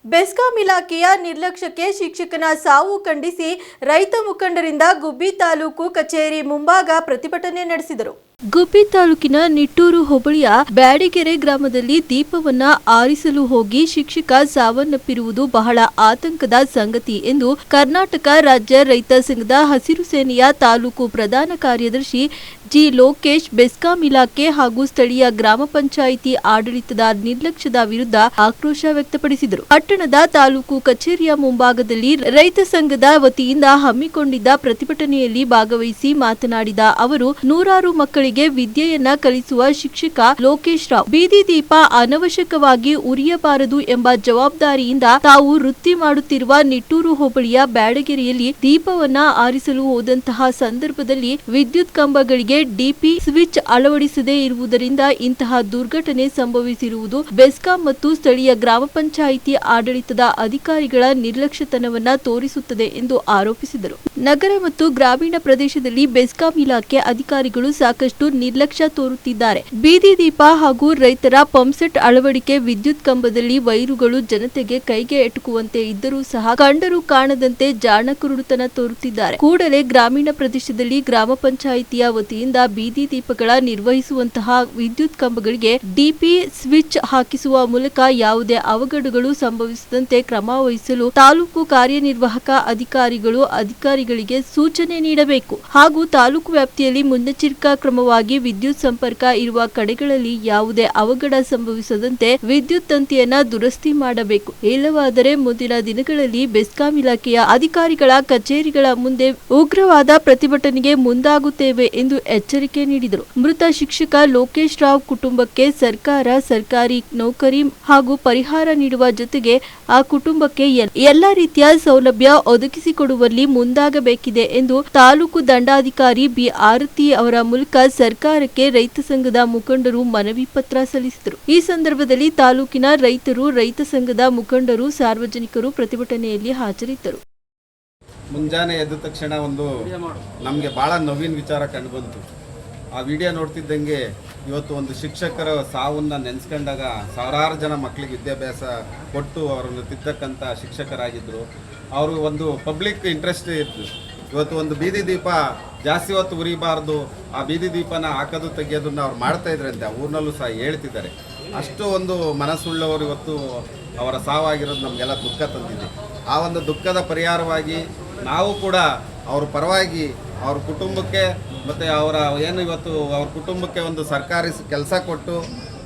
ಬೆಸ್ಕಾಂ ಇಲಾಖೆಯ ನಿರ್ಲಕ್ಷ್ಯಕ್ಕೆ ಶಿಕ್ಷಕನ ಸಾವು ಖಂಡಿಸಿ ರೈತ ಮುಖಂಡರಿಂದ ಗುಬ್ಬಿ ತಾಲೂಕು ಕಚೇರಿ ಮುಂಭಾಗ ಪ್ರತಿಭಟನೆ ನಡೆಸಿದರು. ಗುಬ್ಬಿ ತಾಲೂಕಿನ ನಿಟ್ಟೂರು ಹೋಬಳಿಯ ಬ್ಯಾಡಿಗೆರೆ ಗ್ರಾಮದಲ್ಲಿ ದೀಪವನ್ನ ಆರಿಸಲು ಹೋಗಿ ಶಿಕ್ಷಕ ಸಾವನ್ನಪ್ಪಿರುವುದು ಬಹಳ ಆತಂಕದ ಸಂಗತಿ ಎಂದು ಕರ್ನಾಟಕ ರಾಜ್ಯ ರೈತ ಸಂಘದ ಹಸಿರು ಸೇನೆಯ ತಾಲೂಕು ಪ್ರಧಾನ ಕಾರ್ಯದರ್ಶಿ ಜಿ ಲೋಕೇಶ್, ಬೆಸ್ಕಾಂ ಇಲಾಖೆ ಹಾಗೂ ಸ್ಥಳೀಯ ಗ್ರಾಮ ಪಂಚಾಯಿತಿ ಆಡಳಿತದ ನಿರ್ಲಕ್ಷ್ಯದ ವಿರುದ್ಧ ಆಕ್ರೋಶ ವ್ಯಕ್ತಪಡಿಸಿದರು. ಪಟ್ಟಣದ ತಾಲೂಕು ಕಚೇರಿಯ ಮುಂಭಾಗದಲ್ಲಿ ರೈತ ಸಂಘದ ವತಿಯಿಂದ ಹಮ್ಮಿಕೊಂಡಿದ್ದ ಪ್ರತಿಭಟನೆಯಲ್ಲಿ ಭಾಗವಹಿಸಿ ಮಾತನಾಡಿದ ಅವರು, ನೂರಾರು ಮಕ್ಕಳಿಗೆ ಮಕ್ಕಳಿಗೆ ವಿದ್ಯೆಯನ್ನ ಕಲಿಸುವ ಶಿಕ್ಷಕ ಲೋಕೇಶ್ ರಾವ್. ಬೀದಿ ದೀಪ ಅನವಶ್ಯಕವಾಗಿ ಉರಿಯಬಾರದು ಎಂಬ ಜವಾಬ್ದಾರಿಯಿಂದ ತಾವು ವೃತ್ತಿ ಮಾಡುತ್ತಿರುವ ನಿಟ್ಟೂರು ಹೋಬಳಿಯ ಬ್ಯಾಡಗೆರೆಯಲ್ಲಿ ದೀಪವನ್ನ ಆರಿಸಲು ಹೋದಂತಹ ಸಂದರ್ಭದಲ್ಲಿ ವಿದ್ಯುತ್ ಕಂಬಗಳಿಗೆ ಡಿಪಿ ಸ್ವಿಚ್ ಅಳವಡಿಸದೇ ಇರುವುದರಿಂದ ಇಂತಹ ದುರ್ಘಟನೆ ಸಂಭವಿಸಿರುವುದು ಬೆಸ್ಕಾಂ ಮತ್ತು ಸ್ಥಳೀಯ ಗ್ರಾಮ ಪಂಚಾಯಿತಿ ಆಡಳಿತದ ಅಧಿಕಾರಿಗಳ ನಿರ್ಲಕ್ಷ್ಯತನವನ್ನ ತೋರಿಸುತ್ತದೆ ಎಂದು ಆರೋಪಿಸಿದರು. ನಗರ ಮತ್ತು ಗ್ರಾಮೀಣ ಪ್ರದೇಶದಲ್ಲಿ ಬೆಸ್ಕಾಂ ಇಲಾಖೆ ಅಧಿಕಾರಿಗಳು ಸಾಕಷ್ಟು ನಿರ್ಲಕ್ಷ್ಯ ತೋರುತ್ತಿದ್ದಾರೆ. ಬೀದಿ ದೀಪ ಹಾಗೂ ರೈತರ ಪಂಪ್ಸೆಟ್ ಅಳವಡಿಕೆ ವಿದ್ಯುತ್ ಕಂಬದಲ್ಲಿ ವೈರುಗಳು ಜನತೆಗೆ ಕೈಗೆ ಎಟುಕುವಂತೆ ಇದ್ದರೂ ಸಹ ಕಂಡರೂ ಕಾಣದಂತೆ ಜಾಣಕುರುಡುತನ ತೋರುತ್ತಿದ್ದಾರೆ. ಕೂಡಲೇ ಗ್ರಾಮೀಣ ಪ್ರದೇಶದಲ್ಲಿ ಗ್ರಾಮ ಪಂಚಾಯಿತಿಯ ವತಿಯಿಂದ ಬೀದಿ ದೀಪಗಳ ನಿರ್ವಹಿಸುವಂತಹ ವಿದ್ಯುತ್ ಕಂಬಗಳಿಗೆ ಡಿಪಿ ಸ್ವಿಚ್ ಹಾಕಿಸುವ ಮೂಲಕ ಯಾವುದೇ ಅವಘಡಗಳು ಸಂಭವಿಸದಂತೆ ಕ್ರಮ ವಹಿಸಲು ತಾಲೂಕು ಕಾರ್ಯನಿರ್ವಾಹಕ ಅಧಿಕಾರಿಗಳು ಅಧಿಕಾರಿಗಳಿಗೆ ಸೂಚನೆ ನೀಡಬೇಕು. ಹಾಗೂ ತಾಲೂಕು ವ್ಯಾಪ್ತಿಯಲ್ಲಿ ಮುನ್ನೆಚ್ಚರಿಕಾ ಕ್ರಮವಾಗಿ ವಿದ್ಯುತ್ ಸಂಪರ್ಕ ಇರುವ ಕಡೆಗಳಲ್ಲಿ ಯಾವುದೇ ಅವಘಡ ಸಂಭವಿಸದಂತೆ ವಿದ್ಯುತ್ ತಂತಿಯನ್ನ ದುರಸ್ತಿ ಮಾಡಬೇಕು. ಇಲ್ಲವಾದರೆ ಮುಂದಿನ ದಿನಗಳಲ್ಲಿ ಬೆಸ್ಕಾಂ ಇಲಾಖೆಯ ಅಧಿಕಾರಿಗಳ ಕಚೇರಿಗಳ ಮುಂದೆ ಉಗ್ರವಾದ ಪ್ರತಿಭಟನೆಗೆ ಮುಂದಾಗುತ್ತೇವೆ ಎಂದು ಎಚ್ಚರಿಕೆ ನೀಡಿದರು. ಮೃತ ಶಿಕ್ಷಕ ಲೋಕೇಶ್ ರಾವ್ ಕುಟುಂಬಕ್ಕೆ ಸರ್ಕಾರ ಸರ್ಕಾರಿ ನೌಕರಿ ಹಾಗೂ ಪರಿಹಾರ ನೀಡುವ ಜೊತೆಗೆ ಆ ಕುಟುಂಬಕ್ಕೆ ಎಲ್ಲಾ ರೀತಿಯ ಸೌಲಭ್ಯ ಒದಗಿಸಿಕೊಡುವಲ್ಲಿ ಮುಂದಾಗಬೇಕಿದೆ ಎಂದು ತಾಲೂಕು ದಂಡಾಧಿಕಾರಿ ಬಿ ಆರತಿ ಅವರ ಮೂಲಕ ಸರ್ಕಾರಕ್ಕೆ ರೈತ ಸಂಘದ ಮುಖಂಡರು ಮನವಿ ಪತ್ರ ಸಲ್ಲಿಸಿದರು. ಈ ಸಂದರ್ಭದಲ್ಲಿ ತಾಲೂಕಿನ ರೈತರು, ರೈತ ಸಂಘದ ಮುಖಂಡರು, ಸಾರ್ವಜನಿಕರು ಪ್ರತಿಭಟನೆಯಲ್ಲಿ ಹಾಜರಿದ್ದರು. ಮುಂಜಾನೆ ಎದ್ದ ತಕ್ಷಣ ಒಂದು ನಮಗೆ ಬಹಳ ನೋವಿನ ವಿಚಾರ ಕಂಡುಬಂತು ಆ ವಿಡಿಯೋ ನೋಡ್ತಿದ್ದಂಗೆ ಇವತ್ತು ಒಂದು ಶಿಕ್ಷಕರ ಸಾವನ್ನ ನೆನೆಸ್ಕೊಂಡಾಗ ಸಾವಿರಾರು ಜನ ಮಕ್ಕಳಿಗೆ ವಿದ್ಯಾಭ್ಯಾಸ ಕೊಟ್ಟು ಅವರನ್ನು ತಿದ್ದಕ್ಕಂಥ ಶಿಕ್ಷಕರಾಗಿದ್ದರು ಅವರು ಒಂದು ಪಬ್ಲಿಕ್ ಇಂಟ್ರೆಸ್ಟ್ ಇತ್ತು. ಇವತ್ತು ಒಂದು ಬೀದಿ ದೀಪ ಜಾಸ್ತಿ ಹೊತ್ತು ಉರಿಬಾರ್ದು. ಆ ಬೀದಿ ದೀಪನ ಹಾಕೋದು ತೆಗೆಯೋದನ್ನ ಅವ್ರು ಮಾಡ್ತಾ ಇದ್ರಂತೆ ಆ ಊರಿನಲ್ಲೂ ಸಹ ಹೇಳ್ತಿದ್ದಾರೆ. ಅಷ್ಟು ಒಂದು ಮನಸ್ಸುಳ್ಳವರು ಇವತ್ತು ಅವರ ಸಾವಾಗಿರೋದು ನಮಗೆಲ್ಲ ದುಃಖ ತಂದಿದೆ. ಆ ಒಂದು ದುಃಖದ ಪರಿಹಾರವಾಗಿ ನಾವು ಕೂಡ ಅವ್ರ ಪರವಾಗಿ ಅವ್ರ ಕುಟುಂಬಕ್ಕೆ ಮತ್ತು ಅವರ ಏನು ಇವತ್ತು ಅವ್ರ ಕುಟುಂಬಕ್ಕೆ ಒಂದು ಸರ್ಕಾರಿ ಕೆಲಸ ಕೊಟ್ಟು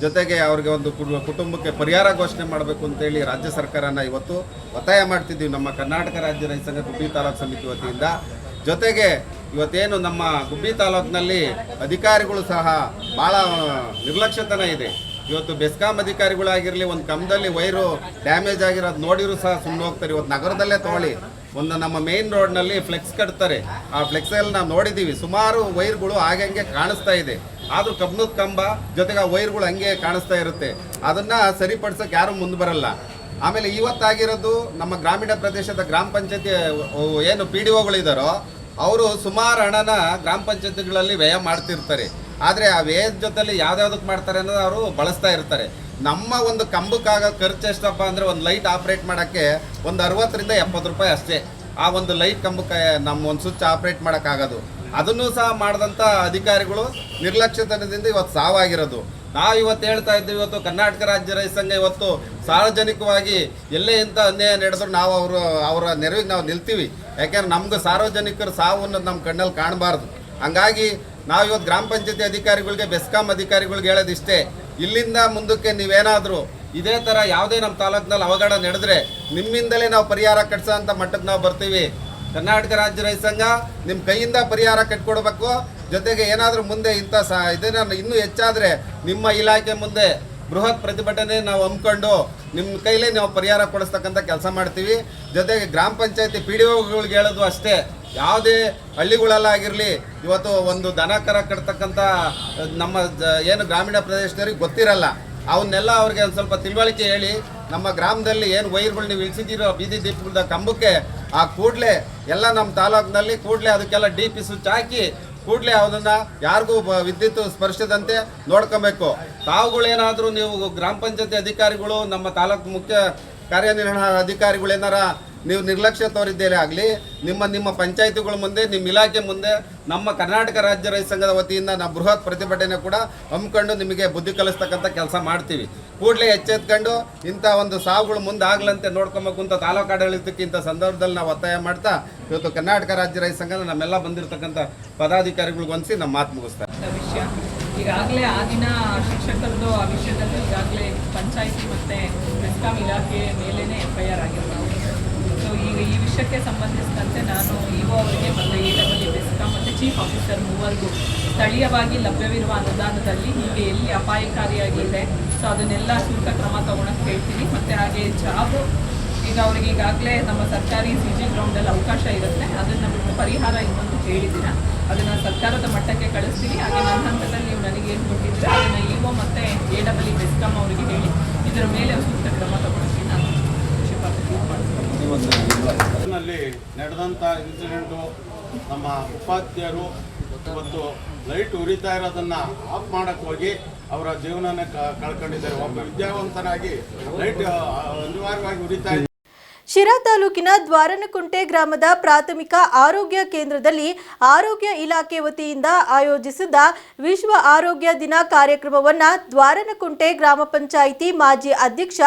ಜೊತೆಗೆ ಅವ್ರಿಗೆ ಒಂದು ಕುಟುಂಬಕ್ಕೆ ಪರಿಹಾರ ಘೋಷಣೆ ಮಾಡಬೇಕು ಅಂತೇಳಿ ರಾಜ್ಯ ಸರ್ಕಾರನ ಇವತ್ತು ಒತ್ತಾಯ ಮಾಡ್ತಿದ್ದೀವಿ ನಮ್ಮ ಕರ್ನಾಟಕ ರಾಜ್ಯ ರೈತ ಸಂಘ ಗುಬ್ಬಿ ತಾಲೂಕು ಸಮಿತಿ ವತಿಯಿಂದ. ಜೊತೆಗೆ ಇವತ್ತೇನು ನಮ್ಮ ಗುಬ್ಬಿ ತಾಲೂಕಿನಲ್ಲಿ ಅಧಿಕಾರಿಗಳು ಸಹ ಭಾಳ ನಿರ್ಲಕ್ಷ್ಯತನ ಇದೆ. ಇವತ್ತು ಬೆಸ್ಕಾಂ ಅಧಿಕಾರಿಗಳಾಗಿರಲಿ, ಒಂದು ಕಂಬದಲ್ಲಿ ವೈರು ಡ್ಯಾಮೇಜ್ ಆಗಿರೋದು ನೋಡಿದ್ರು ಸಹ ಸುಮ್ಮನೆ ಹೋಗ್ತಾರೆ. ಇವತ್ತು ನಗರದಲ್ಲೇ ತಗೊಳ್ಳಿ. ಒಂದು ನಮ್ಮ ಮೇನ್ ರೋಡ್ನಲ್ಲಿ ಫ್ಲೆಕ್ಸ್ ಕಟ್ತಾರೆ. ಆ ಫ್ಲೆಕ್ಸಲ್ಲಿ ನಾವು ನೋಡಿದ್ದೀವಿ ಸುಮಾರು ವೈರ್ಗಳು ಹಾಗೆ ಕಾಣಿಸ್ತಾ ಇದೆ. ಆದರೂ ಕಬ್ಬನದ ಕಂಬ ಜೊತೆಗೆ ಆ ವೈರ್ಗಳು ಹಂಗೆ ಕಾಣಿಸ್ತಾ ಇರುತ್ತೆ. ಅದನ್ನು ಸರಿಪಡಿಸೋಕೆ ಯಾರೂ ಮುಂದೆ ಬರಲ್ಲ. ಆಮೇಲೆ ಇವತ್ತಾಗಿರೋದು ನಮ್ಮ ಗ್ರಾಮೀಣ ಪ್ರದೇಶದ ಗ್ರಾಮ ಪಂಚಾಯತಿ ಏನು ಪಿ ಡಿ ಒಗಳಿದ್ದಾರೋ ಅವರು ಸುಮಾರು ಹಣನ ಗ್ರಾಮ ಪಂಚಾಯತಿಗಳಲ್ಲಿ ವ್ಯಯ ಮಾಡ್ತಿರ್ತಾರೆ. ಆದರೆ ಆ ವ್ಯಯದ ಜೊತೆಲಿ ಯಾವ್ದಾವ್ದಕ್ಕೆ ಮಾಡ್ತಾರೆ ಅನ್ನೋದು ಅವರು ಬಳಸ್ತಾ ಇರ್ತಾರೆ. ನಮ್ಮ ಒಂದು ಕಂಬಕ್ಕಾಗ ಖರ್ಚು ಎಷ್ಟಪ್ಪ ಅಂದರೆ ಒಂದು ಲೈಟ್ ಆಪ್ರೇಟ್ ಮಾಡೋಕ್ಕೆ ಒಂದು ಅರವತ್ತರಿಂದ ಎಪ್ಪತ್ತು ರೂಪಾಯಿ ಅಷ್ಟೇ. ಆ ಒಂದು ಲೈಟ್ ಕಂಬಕ್ಕೆ ನಮ್ಮ ಒಂದು ಸ್ವಿಚ್ ಆಪ್ರೇಟ್ ಮಾಡೋಕ್ಕಾಗೋದು ಅದನ್ನು ಸಹ ಮಾಡಿದಂಥ ಅಧಿಕಾರಿಗಳು ನಿರ್ಲಕ್ಷ್ಯತನದಿಂದ ಇವತ್ತು ಸಾವಾಗಿರೋದು. ನಾವು ಇವತ್ತು ಹೇಳ್ತಾ ಇದ್ದೀವಿ ಇವತ್ತು ಕರ್ನಾಟಕ ರಾಜ್ಯ ರೈತ ಸಂಘ ಇವತ್ತು ಸಾರ್ವಜನಿಕವಾಗಿ ಎಲ್ಲೇ ಇಂಥ ಅನ್ಯಾಯ ನಡೆದ್ರು ನಾವು ಅವರು, ಅವರ ನೆರವಿಗೆ ನಾವು ನಿಲ್ತೀವಿ. ಯಾಕೆಂದ್ರೆ ನಮ್ಗೆ ಸಾರ್ವಜನಿಕರ ಸಾವು ಅನ್ನೋದು ನಮ್ಮ ಕಣ್ಣಲ್ಲಿ ಕಾಣಬಾರ್ದು. ಹಂಗಾಗಿ ನಾವು ಇವತ್ತು ಗ್ರಾಮ ಪಂಚಾಯತಿ ಅಧಿಕಾರಿಗಳಿಗೆ, ಬೆಸ್ಕಾಂ ಅಧಿಕಾರಿಗಳಿಗೆ ಹೇಳೋದಿಷ್ಟೇ, ಇಲ್ಲಿಂದ ಮುಂದಕ್ಕೆ ನೀವೇನಾದರೂ ಇದೇ ಥರ ಯಾವುದೇ ನಮ್ಮ ತಾಲೂಕಿನಲ್ಲಿ ಅವಘಡ ನಡೆದ್ರೆ ನಿಮ್ಮಿಂದಲೇ ನಾವು ಪರಿಹಾರ ಕಟ್ಸೋ ಅಂತ ಮಟ್ಟಕ್ಕೆ ನಾವು ಬರ್ತೀವಿ. ಕರ್ನಾಟಕ ರಾಜ್ಯ ರೈತ ಸಂಘ ನಿಮ್ಮ ಕೈಯಿಂದ ಪರಿಹಾರ ಕಟ್ಕೊಡ್ಬೇಕು. ಜೊತೆಗೆ ಏನಾದರೂ ಮುಂದೆ ಇಂಥ ಸ ಇದನ್ನು ಇನ್ನೂ ಹೆಚ್ಚಾದರೆ ನಿಮ್ಮ ಇಲಾಖೆ ಮುಂದೆ ಬೃಹತ್ ಪ್ರತಿಭಟನೆ ನಾವು ಹಮ್ಮಿಕೊಂಡು ನಿಮ್ಮ ಕೈಲೇ ನಾವು ಪರಿಹಾರ ಕೊಡಿಸ್ತಕ್ಕಂಥ ಕೆಲಸ ಮಾಡ್ತೀವಿ. ಜೊತೆಗೆ ಗ್ರಾಮ ಪಂಚಾಯತಿ ಪಿ ಡಿ ಒಗಳಿಗೆ ಹೇಳೋದು ಅಷ್ಟೇ. ಯಾವುದೇ ಹಳ್ಳಿಗಳಲ್ಲಾಗಿರಲಿ, ಇವತ್ತು ಒಂದು ದನ ಕರ ಕಟ್ತಕ್ಕಂಥ ನಮ್ಮ ಏನು ಗ್ರಾಮೀಣ ಪ್ರದೇಶದವ್ರಿಗೆ ಗೊತ್ತಿರಲ್ಲ. ಅವನ್ನೆಲ್ಲ ಅವ್ರಿಗೆ ಒಂದು ಸ್ವಲ್ಪ ತಿಳುವಳಿಕೆ ಹೇಳಿ, ನಮ್ಮ ಗ್ರಾಮದಲ್ಲಿ ಏನು ವೈರ್ಗಳು ನೀವು ಇಳಿಸಿದ್ದೀರೋ, ಬೀದಿ ದೀಪಗಳ ಕಂಬಕ್ಕೆ ಆ ಕೂಡಲೇ ಎಲ್ಲ ನಮ್ಮ ತಾಲೂಕಿನಲ್ಲಿ ಕೂಡಲೇ ಅದಕ್ಕೆಲ್ಲ ಡಿ ಪಿ ಸ್ವಿಚ್ ಹಾಕಿ ಕೂಡಲೇ ಅದನ್ನ ಯಾರಿಗೂ ವಿದ್ಯುತ್ ಸ್ಪರ್ಶದಂತೆ ನೋಡ್ಕೊಬೇಕು. ತಾವುಗಳೇನಾದರೂ ನೀವು ಗ್ರಾಮ ಪಂಚಾಯತಿ ಅಧಿಕಾರಿಗಳು, ನಮ್ಮ ತಾಲೂಕು ಮುಖ್ಯ ಕಾರ್ಯನಿರ್ವಹಣಾ ಅಧಿಕಾರಿಗಳು ಏನಾರ ನೀವು ನಿರ್ಲಕ್ಷ್ಯ ತೋರಿದ್ದೇನೆ ಆಗಲಿ, ನಿಮ್ಮ ನಿಮ್ಮ ಪಂಚಾಯತಿಗಳ ಮುಂದೆ, ನಿಮ್ಮ ಇಲಾಖೆ ಮುಂದೆ, ನಮ್ಮ ಕರ್ನಾಟಕ ರಾಜ್ಯ ರೈತ ಸಂಘದ ವತಿಯಿಂದ ನಾವು ಬೃಹತ್ ಪ್ರತಿಭಟನೆ ಕೂಡ ಹಮ್ಮಿಕೊಂಡು ನಿಮಗೆ ಬುದ್ಧಿ ಕಲಿಸ್ತಕ್ಕಂಥ ಕೆಲಸ ಮಾಡ್ತೀವಿ. ಕೂಡಲೇ ಎಚ್ಚೆತ್ಕೊಂಡು ಇಂಥ ಒಂದು ಸಾವುಗಳು ಮುಂದೆ ಆಗ್ಲಂತೆ ನೋಡ್ಕೊಬೇಕು ಅಂತ ತಾಲೂಕು ಆಡಳಿತಕ್ಕೆ ಇಂಥ ಸಂದರ್ಭದಲ್ಲಿ ನಾವು ಒತ್ತಾಯ ಮಾಡ್ತಾ, ಇವತ್ತು ಕರ್ನಾಟಕ ರಾಜ್ಯ ರೈತ ಸಂಘದ ನಮ್ಮೆಲ್ಲ ಬಂದಿರತಕ್ಕಂಥ ಪದಾಧಿಕಾರಿಗಳಿಗೆ ಹೊಂದಿಸಿ ನಮ್ಮ ಮಾತು ಮುಗಿಸ್ತಾರೆ ಈಗಾಗಲೇ ಆ ದಿನ ಶಿಕ್ಷಕರದ್ದು ಆ ವಿಷಯದಲ್ಲಿ ಈಗಾಗಲೇ ಪಂಚಾಯಿತಿ ಮತ್ತು ಮೆಸ್ಕಾಂ ಇಲಾಖೆ ಮೇಲೇ ಎಫ್ ಐ ಆರ್ ಈಗ ಈ ವಿಷಯಕ್ಕೆ ಸಂಬಂಧಿಸಿದಂತೆ ನಾನು ಇಒ ಅವರಿಗೆ ಮತ್ತು ಎ ಡಬ್ಲ್ಯೂ ಬೆಸ್ಕಾಂ ಮತ್ತು ಚೀಫ್ ಆಫೀಸರ್ ಮೂವರಿಗೂ ಸ್ಥಳೀಯವಾಗಿ ಲಭ್ಯವಿರುವ ಅನುದಾನದಲ್ಲಿ ಹೀಗೆ ಎಲ್ಲಿ ಅಪಾಯಕಾರಿಯಾಗಿದೆ ಸೊ ಅದನ್ನೆಲ್ಲ ಸೂಕ್ತ ಕ್ರಮ ತಗೊಳಕ್ಕೆ ಹೇಳ್ತೀನಿ. ಮತ್ತು ಹಾಗೆ ಜಾಬ್ ಈಗ ಅವ್ರಿಗೆ ಈಗಾಗಲೇ ನಮ್ಮ ಸರ್ಕಾರಿ ಸಿ ಜಿ ಗ್ರೌಂಡಲ್ಲಿ ಅವಕಾಶ ಇರುತ್ತೆ. ಅದನ್ನು ಬಿಟ್ಟು ಪರಿಹಾರ ಇನ್ನೊಂದು ಹೇಳಿದ್ದೀರ ಅದನ್ನು ಸರ್ಕಾರದ ಮಟ್ಟಕ್ಕೆ ಕಳಿಸ್ತೀನಿ. ಹಾಗೆ ನನ್ನ ಹಂತದಲ್ಲಿ ನೀವು ನನಗೆ ಏನು ಕೊಟ್ಟಿದ್ರೆ ಅದನ್ನು ಇಒ ಮತ್ತು ಎ ಡಬ್ಲ್ಯೂ ಇ ಬೆಸ್ಕಾಮ್ ಅವರಿಗೆ ಹೇಳಿ. ಇದರ ಮೇಲೆ ಸೂಕ್ತ ಕ್ರಮ ಮಾಡ್ತೀನಿ ನಲ್ಲಿ ನಡೆದಂಥ ಇನ್ಸಿಡೆಂಟು ನಮ್ಮ ಉಪಾಧ್ಯಾಯರು ಇವತ್ತು ಲೈಟ್ ಉರಿತಾ ಇರೋದನ್ನ ಆಫ್ ಮಾಡೋಕ್ಕೆ ಹೋಗಿ ಅವರ ಜೀವನನ ಕಳ್ಕೊಂಡಿದ್ದಾರೆ. ಒಬ್ಬ ವಿದ್ಯಾವಂತನಾಗಿ ಲೈಟ್ ಅನಿವಾರ್ಯವಾಗಿ ಉರಿತಾ ಇದೆ ಶಿರಾ ತಾಲೂಕಿನ ದ್ವಾರನಕುಂಟೆ ಗ್ರಾಮದ ಪ್ರಾಥಮಿಕ ಆರೋಗ್ಯ ಕೇಂದ್ರದಲ್ಲಿ ಆರೋಗ್ಯ ಇಲಾಖೆ ವತಿಯಿಂದ ಆಯೋಜಿಸಿದ ವಿಶ್ವ ಆರೋಗ್ಯ ದಿನ ಕಾರ್ಯಕ್ರಮವನ್ನು ದ್ವಾರನಕುಂಟೆ ಗ್ರಾಮ ಪಂಚಾಯಿತಿ ಮಾಜಿ ಅಧ್ಯಕ್ಷ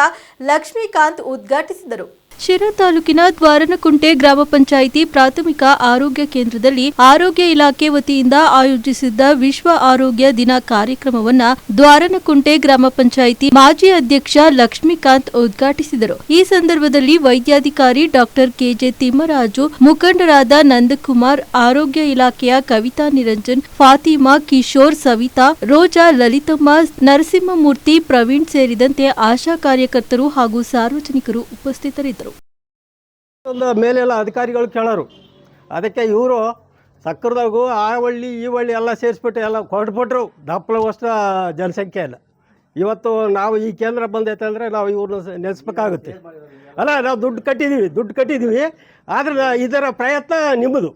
ಲಕ್ಷ್ಮೀಕಾಂತ್ ಉದ್ಘಾಟಿಸಿದರು. ಶಿರಾ ತಾಲೂಕಿನ ದ್ವಾರನಕುಂಟೆ ಗ್ರಾಮ ಪಂಚಾಯಿತಿ ಪ್ರಾಥಮಿಕ ಆರೋಗ್ಯ ಕೇಂದ್ರದಲ್ಲಿ ಆರೋಗ್ಯ ಇಲಾಖೆ ವತಿಯಿಂದ ಆಯೋಜಿಸಿದ್ದ ವಿಶ್ವ ಆರೋಗ್ಯ ದಿನ ಕಾರ್ಯಕ್ರಮವನ್ನ ದ್ವಾರನಕುಂಟೆ ಗ್ರಾಮ ಪಂಚಾಯಿತಿ ಮಾಜಿ ಅಧ್ಯಕ್ಷ ಲಕ್ಷ್ಮೀಕಾಂತ್ ಉದ್ಘಾಟಿಸಿದರು. ಈ ಸಂದರ್ಭದಲ್ಲಿ ವೈದ್ಯಾಧಿಕಾರಿ ಡಾಕ್ಟರ್ ಕೆಜೆ ತಿಮ್ಮರಾಜು, ಮುಖಂಡರಾದ ನಂದಕುಮಾರ್, ಆರೋಗ್ಯ ಇಲಾಖೆಯ ಕವಿತಾ ನಿರಂಜನ್, ಫಾತಿಮಾ ಕಿಶೋರ್, ಸವಿತಾ, ರೋಜಾ ಲಲಿತಮ್ಮ, ನರಸಿಂಹಮೂರ್ತಿ, ಪ್ರವೀಣ್ ಸೇರಿದಂತೆ ಆಶಾ ಕಾರ್ಯಕರ್ತರು ಹಾಗೂ ಸಾರ್ವಜನಿಕರು ಉಪಸ್ಥಿತರಿದ್ದರು. ಮೇಲೆಲ್ಲ ಅಧಿಕಾರಿಗಳು ಕೇಳೋರು. ಅದಕ್ಕೆ ಇವರು ಸಕ್ಕರದಾಗು ಆ ಹಳ್ಳಿ, ಈ ಹಳ್ಳಿ ಎಲ್ಲ ಸೇರಿಸ್ಬಿಟ್ಟು ಎಲ್ಲ ಕೊಟ್ಬಿಟ್ರು. ದಪ್ಪಲವಷ್ಟು ಜನಸಂಖ್ಯೆ ಇಲ್ಲ ಇವತ್ತು ನಾವು ಈ ಕೇಂದ್ರ ಬಂದೈತೆ ಅಂದರೆ ನಾವು ಇವ್ರನ್ನ ನೆನೆಸ್ಬೇಕಾಗುತ್ತೆ. ಅಲ್ಲ, ನಾವು ದುಡ್ಡು ಕಟ್ಟಿದ್ದೀವಿ ದುಡ್ಡು ಕಟ್ಟಿದ್ದೀವಿ ಆದರೆ ಇದರ ಪ್ರಯತ್ನ ನಿಮ್ಮದು.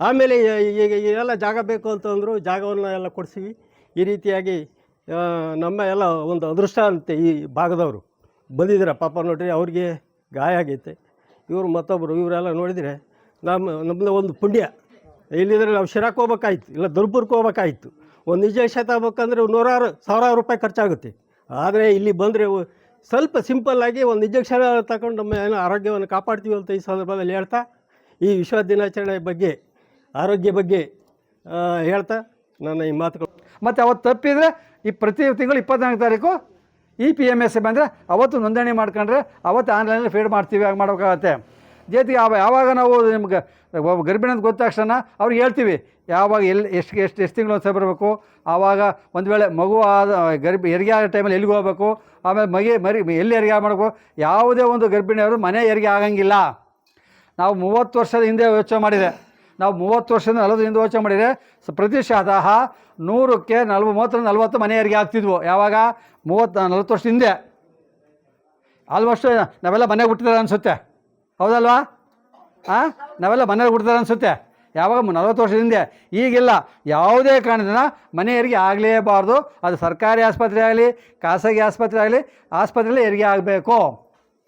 ಆಮೇಲೆ ಈಗ ಎಲ್ಲ ಜಾಗ ಬೇಕು ಅಂತಂದರು ಜಾಗವನ್ನು ಎಲ್ಲ ಕೊಡಿಸಿವಿ. ಈ ರೀತಿಯಾಗಿ ನಮ್ಮ ಎಲ್ಲ ಒಂದು ಅದೃಷ್ಟ ಅಂತೆ ಈ ಭಾಗದವರು. ಬಂದಿದ್ದೀರ ಪಾಪ ನೋಡ್ರಿ, ಅವ್ರಿಗೆ ಗಾಯ ಆಗೈತೆ. ಇವರು ಮತ್ತೊಬ್ಬರು ಇವರೆಲ್ಲ ನೋಡಿದರೆ ನಮ್ಮ ನಮ್ಮದು ಒಂದು ಪುಣ್ಯ. ಇಲ್ಲಿದ್ರೆ ನಾವು ಶಿರಾಕ್ ಹೋಗ್ಬೇಕಾಯ್ತು, ಇಲ್ಲ ದುರ್ಪುರ್ಕ್ ಹೋಗ್ಬೇಕಾಯ್ತು. ಒಂದು ಇಂಜೆಕ್ಷನ್ ತಗೋಬೇಕಂದ್ರೆ ನೂರಾರು, ಸಾವಿರಾರು ರೂಪಾಯಿ ಖರ್ಚಾಗುತ್ತೆ. ಆದರೆ ಇಲ್ಲಿ ಬಂದರೆ ಸ್ವಲ್ಪ ಸಿಂಪಲ್ಲಾಗಿ ಒಂದು ಇಂಜೆಕ್ಷನ್ ತಗೊಂಡು ನಮ್ಮ ಏನೋ ಆರೋಗ್ಯವನ್ನು ಕಾಪಾಡ್ತೀವಿ ಅಂತ ಈ ಸಂದರ್ಭದಲ್ಲಿ ಹೇಳ್ತಾ, ಈ ವಿಶ್ವ ದಿನಾಚರಣೆ ಬಗ್ಗೆ, ಆರೋಗ್ಯ ಬಗ್ಗೆ ಹೇಳ್ತಾ ನನ್ನ ಈ ಮಾತುಗಳು. ಮತ್ತು ಅವತ್ತು ತಪ್ಪಿದರೆ ಈ ಪ್ರತಿ ತಿಂಗಳು ಇಪ್ಪತ್ನಾಲ್ಕು ತಾರೀಕು ಇ ಪಿ ಎಂ ಎಸ್ ಬಂದರೆ ಅವತ್ತು ನೋಂದಣಿ ಮಾಡ್ಕೊಂಡ್ರೆ ಅವತ್ತು ಆನ್ಲೈನಲ್ಲಿ ಫೀಡ್ ಮಾಡ್ತೀವಿ, ಹಾಗೆ ಮಾಡಬೇಕಾಗತ್ತೆ. ಜೊತೆಗೆ ಯಾವ ಯಾವಾಗ ನಾವು ನಿಮ್ಗೆ ಗರ್ಭಿಣಿ ಅಂತ ಗೊತ್ತ ತಕ್ಷಣ ಅವ್ರಿಗೆ ಹೇಳ್ತೀವಿ, ಯಾವಾಗ ಎಲ್ಲಿ ಎಷ್ಟು ಎಷ್ಟು ಎಷ್ಟು ತಿಂಗಳು ಒಂದು ಬರಬೇಕು, ಆವಾಗ ಒಂದು ವೇಳೆ ಮಗು ಆದ ಗರ್ಭಿ ಹೆರಿಗೆ ಆಗೋ ಟೈಮಲ್ಲಿ ಎಲ್ಲಿಗೆ ಹೋಗಬೇಕು, ಆಮೇಲೆ ಮಗಿ ಮರಿ ಎಲ್ಲಿ ಹೆರಿಗೆ ಮಾಡಬೇಕು ಯಾವುದೇ ಒಂದು ಗರ್ಭಿಣಿಯವರು ಮನೆ ಹೆರಿಗೆ ಆಗಂಗಿಲ್ಲ. ನಾವು ಮೂವತ್ತು ವರ್ಷದ ಹಿಂದೆ ಯೋಚನೆ ಮಾಡಿದೆ. ನಾವು ಮೂವತ್ತು ವರ್ಷದಿಂದ ನಲವತ್ತು ಹಿಂದೆ ಯೋಚನೆ ಮಾಡಿದರೆ ಪ್ರತಿಶತಃ ನೂರಕ್ಕೆ ನಲ್ವ ಮೂವತ್ತರ ನಲ್ವತ್ತು ಮನೆಯವರಿಗೆ ಆಗ್ತಿದ್ವು. ಯಾವಾಗ? ಮೂವತ್ತು, ನಲ್ವತ್ತು ವರ್ಷ ಹಿಂದೆ. ಆಲ್ಮೋಸ್ಟ್ ನಾವೆಲ್ಲ ಮನೆಗೆ ಹುಟ್ಟಿದಾರೆ ಅನಿಸುತ್ತೆ. ಹೌದಲ್ವಾ? ಹಾಂ ನಾವೆಲ್ಲ ಮನೆಯಲ್ಲಿ ಹುಟ್ಟಿದಾರೆ ಅನಿಸುತ್ತೆ. ಯಾವಾಗ? ನಲವತ್ತು ವರ್ಷದ ಹಿಂದೆ. ಈಗಿಲ್ಲ. ಯಾವುದೇ ಕಾರಣದಿಂದ ಮನೆ ಹೆರಿಗೆ ಆಗಲೇಬಾರ್ದು. ಅದು ಸರ್ಕಾರಿ ಆಸ್ಪತ್ರೆ ಆಗಲಿ, ಖಾಸಗಿ ಆಸ್ಪತ್ರೆ ಆಗಲಿ, ಆಸ್ಪತ್ರೆಯಲ್ಲಿ ಹೆರಿಗೆ ಆಗಬೇಕು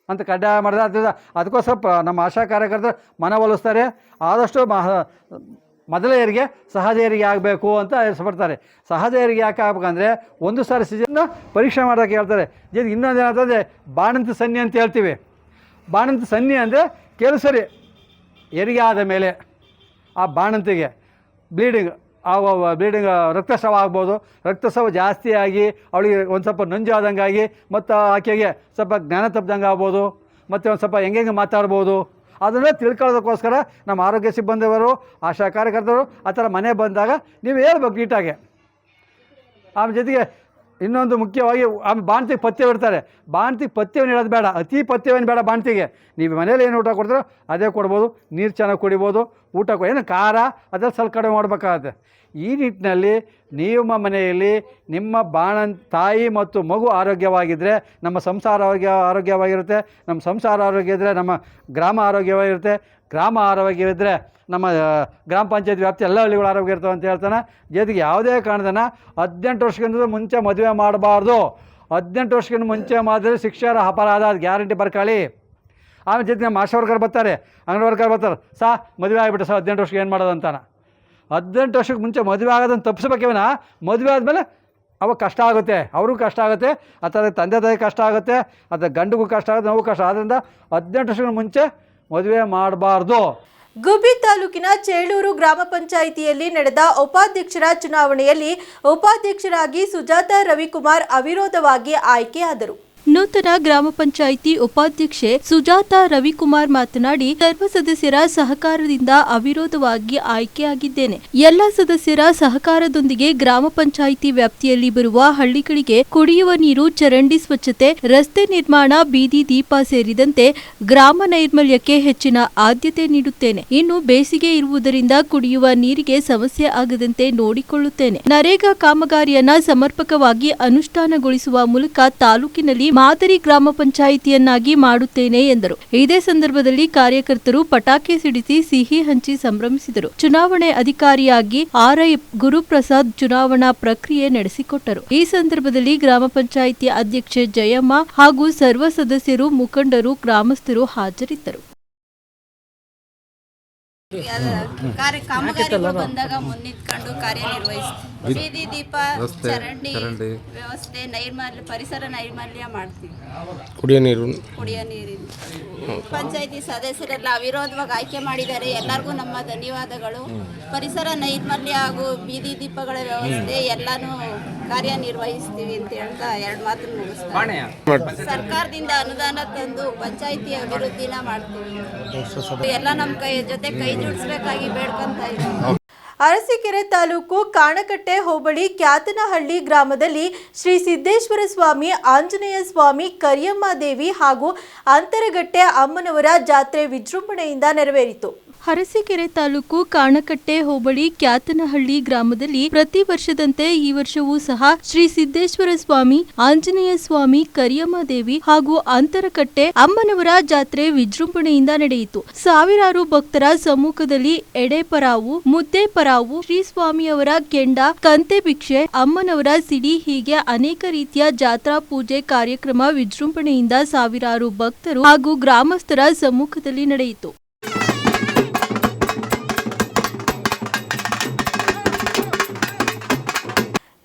ಅಂತ ಕಡ್ಡಾಯ ಮಾಡಿದ್ರೆ ಅದಕ್ಕೋಸ್ಕರ ನಮ್ಮ ಆಶಾ ಕಾರ್ಯಕರ್ತರು ಮನವೊಲಿಸ್ತಾರೆ ಆದಷ್ಟು ಮಹ ಮೊದಲ ಸಹದೇಯರಿಗೆ ಆಗಬೇಕು ಅಂತ ಇಷ್ಟಪಡ್ತಾರೆ ಸಹದೇಯರಿಗೆ ಹೆರಿಗೆ ಯಾಕೆ ಆಗ್ಬೇಕಂದ್ರೆ ಒಂದು ಸಾರಿ ಸಿಜನ್ನ ಪರೀಕ್ಷೆ ಮಾಡೋಕ್ಕೆ ಹೇಳ್ತಾರೆ. ಜೊತೆಗೆ ಇನ್ನೊಂದು ಏನಂತಂದರೆ ಬಾಣಂತ ಸನ್ನಿ ಅಂತ ಹೇಳ್ತೀವಿ. ಬಾಣಂತ ಸನ್ನಿ ಅಂದರೆ ಕೆಲಸರಿ ಸರಿ ಹೆರಿಗೆ ಆದ ಮೇಲೆ ಆ ಬಾಣಂತಿಗೆ ಬ್ಲೀಡಿಂಗ್ ಆ ಬ್ಲೀಡಿಂಗ್ ರಕ್ತಸ್ರಾವ ಆಗ್ಬೋದು. ರಕ್ತಸ್ರಾವ ಜಾಸ್ತಿ ಆಗಿ ಅವಳಿಗೆ ಒಂದು ಸ್ವಲ್ಪ ನಂಜು ಆದಂಗಾಗಿ ಮತ್ತು ಆಕೆಗೆ ಸ್ವಲ್ಪ ಜ್ಞಾನ ತಪ್ಪದಂಗೆ ಆಗ್ಬೋದು ಮತ್ತು ಒಂದು ಸ್ವಲ್ಪ ಹೆಂಗೆ ಮಾತಾಡ್ಬೋದು. ಅದನ್ನೇ ತಿಳ್ಕೊಳ್ಳೋದಕ್ಕೋಸ್ಕರ ನಮ್ಮ ಆರೋಗ್ಯ ಸಿಬ್ಬಂದಿಯವರು, ಆಶಾ ಕಾರ್ಯಕರ್ತರು ಆ ಥರ ಮನೆ ಬಂದಾಗ ನೀವು ಹೇಳ್ಬೇಕು ನೀಟಾಗೆ. ಆಮೇಲೆ ಜೊತೆಗೆ ಇನ್ನೊಂದು ಮುಖ್ಯವಾಗಿ ಬಾಣ್ತಿಗೆ ಪಥ್ಯ ಇಡ್ತಾರೆ. ಬಾಣ್ತಿಗೆ ಪಥ್ಯವನ್ನು ಇಡೋದು ಬೇಡ. ಅತಿ ಪಥ್ಯವೇನು ಬೇಡ ಬಾಣ್ತಿಗೆ. ನೀವು ಮನೇಲಿ ಏನು ಊಟ ಕೊಡ್ತೀರೋ ಅದೇ ಕೊಡ್ಬೋದು. ನೀರು ಚೆನ್ನಾಗಿ ಕುಡಿಬೋದು. ಊಟ ಏನು ಖಾರ? ಅದೆಲ್ಲ ಸ್ವಲ್ಪ ಕಡಿಮೆ ಮಾಡಬೇಕಾಗತ್ತೆ. ಈ ನಿಟ್ಟಿನಲ್ಲಿ ನಿಮ್ಮ ಮನೆಯಲ್ಲಿ ನಿಮ್ಮ ಬಾಣ, ತಾಯಿ ಮತ್ತು ಮಗು ಆರೋಗ್ಯವಾಗಿದ್ದರೆ ನಮ್ಮ ಸಂಸಾರ ಆರೋಗ್ಯ ಆರೋಗ್ಯವಾಗಿರುತ್ತೆ. ನಮ್ಮ ಸಂಸಾರ ಆರೋಗ್ಯ ಇದ್ದರೆ ನಮ್ಮ ಗ್ರಾಮ ಆರೋಗ್ಯವಾಗಿರುತ್ತೆ. ಗ್ರಾಮ ಆರೋಗ್ಯವಿದ್ದರೆ ನಮ್ಮ ಗ್ರಾಮ ಪಂಚಾಯತ್ ವ್ಯಾಪ್ತಿ ಎಲ್ಲ ಹಳ್ಳಿಗಳು ಆರೋಗ್ಯ ಇರ್ತವೆ ಅಂತ ಹೇಳ್ತಾನೆ. ಜೊತೆಗೆ ಯಾವುದೇ ಕಾರಣದನ ಹದಿನೆಂಟು ವರ್ಷಕ್ಕಿಂತ ಮುಂಚೆ ಮದುವೆ ಮಾಡಬಾರ್ದು. ಹದಿನೆಂಟು ವರ್ಷಕ್ಕಿಂತ ಮುಂಚೆ ಮಾಡಿದ್ರೆ ಶಿಕ್ಷಾರ ಅಪರಾಧ ಅದು ಗ್ಯಾರಂಟಿ ಬರ್ಕೊಳ್ಳಿ ಆಮೇಲೆ ಜೊತೆಗೆ ನಮ್ಮ ಆಶಾ ವರ್ಕರ್ ಬರ್ತಾರೆ. ಅಂಗಡಿ ವರ್ಕರ್ ಬರ್ತಾರೆ. ಸಾ, ಮದುವೆ ಆಗಿಬಿಟ್ಟು ಸರ್ ಹದಿನೆಂಟು ವರ್ಷಕ್ಕೆ ಏನು ಮಾಡೋದು ಅಂತಾನೆ. ಹದಿನೆಂಟು ವರ್ಷಕ್ಕೆ ಮುಂಚೆ ಮದುವೆ ಆಗೋದನ್ನು ತಪ್ಪಿಸ್ಬೇಕಿವನ, ಮದುವೆ ಆದಮೇಲೆ ಅವಾಗ ಕಷ್ಟ ಆಗುತ್ತೆ. ಅವ್ರಿಗೂ ಕಷ್ಟ ಆಗುತ್ತೆ. ಅಥವಾ ತಂದೆ ತಾಯಿ ಕಷ್ಟ ಆಗುತ್ತೆ. ಅಥವಾ ಗಂಡಿಗೂ ಕಷ್ಟ ಆಗುತ್ತೆ. ನಾವು ಕಷ್ಟ ಆದ್ದರಿಂದ ಹದಿನೆಂಟು ವರ್ಷಗಳ ಮುಂಚೆ ಮದುವೆ ಮಾಡಬಾರ್ದು. ಗುಬ್ಬಿ ತಾಲೂಕಿನ ಚೇಳೂರು ಗ್ರಾಮ ಪಂಚಾಯಿತಿಯಲ್ಲಿ ನಡೆದ ಉಪಾಧ್ಯಕ್ಷರ ಚುನಾವಣೆಯಲ್ಲಿ ಉಪಾಧ್ಯಕ್ಷರಾಗಿ ಸುಜಾತಾ ರವಿಕುಮಾರ್ ಅವಿರೋಧವಾಗಿ ಆಯ್ಕೆಯಾದರು ನೂತನ ಗ್ರಾಮ ಪಂಚಾಯಿತಿ ಉಪಾಧ್ಯಕ್ಷೆ ಸುಜಾತಾ ರವಿಕುಮಾರ್ ಮಾತನಾಡಿ, ಸರ್ವ ಸದಸ್ಯರ ಸಹಕಾರದಿಂದ ಅವಿರೋಧವಾಗಿ ಆಯ್ಕೆಯಾಗಿದ್ದೇನೆ. ಎಲ್ಲ ಸದಸ್ಯರ ಸಹಕಾರದೊಂದಿಗೆ ಗ್ರಾಮ ಪಂಚಾಯಿತಿ ವ್ಯಾಪ್ತಿಯಲ್ಲಿ ಬರುವ ಹಳ್ಳಿಗಳಿಗೆ ಕುಡಿಯುವ ನೀರು, ಚರಂಡಿ ಸ್ವಚ್ಛತೆ, ರಸ್ತೆ ನಿರ್ಮಾಣ, ಬೀದಿ ದೀಪ ಸೇರಿದಂತೆ ಗ್ರಾಮ ನೈರ್ಮಲ್ಯಕ್ಕೆ ಹೆಚ್ಚಿನ ಆದ್ಯತೆ ನೀಡುತ್ತೇನೆ. ಇನ್ನು ಬೇಸಿಗೆ ಇರುವುದರಿಂದ ಕುಡಿಯುವ ನೀರಿಗೆ ಸಮಸ್ಯೆ ಆಗದಂತೆ ನೋಡಿಕೊಳ್ಳುತ್ತೇನೆ. ನರೇಗಾ ಕಾಮಗಾರಿಯನ್ನ ಸಮರ್ಪಕವಾಗಿ ಅನುಷ್ಠಾನಗೊಳಿಸುವ ಮೂಲಕ ತಾಲೂಕಿನಲ್ಲಿ ಮಾದರಿ ಗ್ರಾಮ ಪಂಚಾಯಿತಿಯನ್ನಾಗಿ ಮಾಡುತ್ತೇನೆ ಎಂದರು. ಇದೇ ಸಂದರ್ಭದಲ್ಲಿ ಕಾರ್ಯಕರ್ತರು ಪಟಾಕಿ ಸಿಡಿಸಿ ಸಿಹಿ ಹಂಚಿ ಸಂಭ್ರಮಿಸಿದರು. ಚುನಾವಣೆ ಅಧಿಕಾರಿಯಾಗಿ ಆರ್ಐ ಗುರುಪ್ರಸಾದ್ ಚುನಾವಣಾ ಪ್ರಕ್ರಿಯೆ ನಡೆಸಿಕೊಟ್ಟರು. ಈ ಸಂದರ್ಭದಲ್ಲಿ ಗ್ರಾಮ ಪಂಚಾಯಿತಿ ಅಧ್ಯಕ್ಷೆ ಜಯಮ್ಮ ಹಾಗೂ ಸರ್ವ ಸದಸ್ಯರು ಮುಖಂಡರು, ಗ್ರಾಮಸ್ಥರು ಹಾಜರಿದ್ದರು. ಕಾರ್ಯ ಕಾಮಗಾರಿಗಳು ಬಂದಾಗ ಮುನ್ನಿಟ್ಕೊಂಡು ಕಾರ್ಯನಿರ್ವಹಿಸ್ತೀವಿ. ಬೀದಿ ದೀಪ ಚರಂಡಿ ವ್ಯವಸ್ಥೆ ನೈರ್ಮಲ್ಯ ಪರಿಸರ ನೈರ್ಮಲ್ಯ ಮಾಡ್ತೀವಿ. ಕುಡಿಯೋ ನೀರು. ಕುಡಿಯೋ ನೀರಿನ ಪಂಚಾಯತಿ ಸದಸ್ಯರೆಲ್ಲ ಅವಿರೋಧವಾಗಿ ಆಯ್ಕೆ ಮಾಡಿದ್ದಾರೆ. ಎಲ್ಲರಿಗೂ ನಮ್ಮ ಧನ್ಯವಾದಗಳು. ಪರಿಸರ ನೈರ್ಮಲ್ಯ ಹಾಗೂ ಬೀದಿ ದೀಪಗಳ ವ್ಯವಸ್ಥೆ ಎಲ್ಲಾನು ಕಾರ್ಯನಿರ್ವಹಿಸ್ತೀವಿ ಅಂತ ಹೇಳ್ತಾ ಎರಡು ಮಾತು ಮುಗಿಸ್ತಾರೆ ಸರ್ಕಾರದಿಂದ ಅನುದಾನ ತಂದು ಪಂಚಾಯಿತಿ ಅಭಿವೃದ್ಧಿನ ಮಾಡ್ತೀವಿ. ಎಲ್ಲ ನಮ್ಮ ಕೈ ಜೊತೆ ಕೈ ಜೋಡಿಸ್ಬೇಕಾಗಿ ಬೇಡ್ಕೊಂತ ಇದ್ದೀವಿ ಅರಸೀಕೆರೆ ತಾಲೂಕು ಕಾಣಕಟ್ಟೆ ಹೋಬಳಿ ಕ್ಯಾತನಹಳ್ಳಿ ಗ್ರಾಮದಲ್ಲಿ ಶ್ರೀ ಸಿದ್ದೇಶ್ವರ ಸ್ವಾಮಿ ಆಂಜನೇಯ ಸ್ವಾಮಿ ಕರಿಯಮ್ಮ ದೇವಿ ಹಾಗೂ ಅಂತರಗಟ್ಟೆ ಅಮ್ಮನವರ ಜಾತ್ರೆ ವಿಜೃಂಭಣೆಯಿಂದ ನೆರವೇರಿತು. ಅರಸೀಕೆರೆ ತಾಲೂಕು ಕಾಣಕಟ್ಟೆ ಹೋಬಳಿ ಕ್ಯಾತನಹಳ್ಳಿ ಗ್ರಾಮದಲ್ಲಿ ಪ್ರತಿ ವರ್ಷದಂತೆ ಈ ವರ್ಷವೂ ಸಹ ಶ್ರೀ ಸಿದ್ದೇಶ್ವರ ಸ್ವಾಮಿ, ಆಂಜನೇಯ ಸ್ವಾಮಿ, ಕರಿಯಮ್ಮ ದೇವಿ ಹಾಗೂ ಅಂತರಕಟ್ಟೆ ಅಮ್ಮನವರ ಜಾತ್ರೆ ವಿಜೃಂಭಣೆಯಿಂದ ನಡೆಯಿತು. ಸಾವಿರಾರು ಭಕ್ತರ ಸಮ್ಮುಖದಲ್ಲಿ ಎಡೆ ಪರಾವು, ಮುದ್ದೆ ಪರಾವು, ಶ್ರೀ ಸ್ವಾಮಿಯವರ ಕೆಂಡ, ಕಂತೆ ಭಿಕ್ಷೆ, ಅಮ್ಮನವರ ಸಿಡಿ ಹೀಗೆ ಅನೇಕ ರೀತಿಯ ಜಾತ್ರಾ ಪೂಜೆ ಕಾರ್ಯಕ್ರಮ ವಿಜೃಂಭಣೆಯಿಂದ ಸಾವಿರಾರು ಭಕ್ತರು ಹಾಗೂ ಗ್ರಾಮಸ್ಥರ ಸಮ್ಮುಖದಲ್ಲಿ ನಡೆಯಿತು.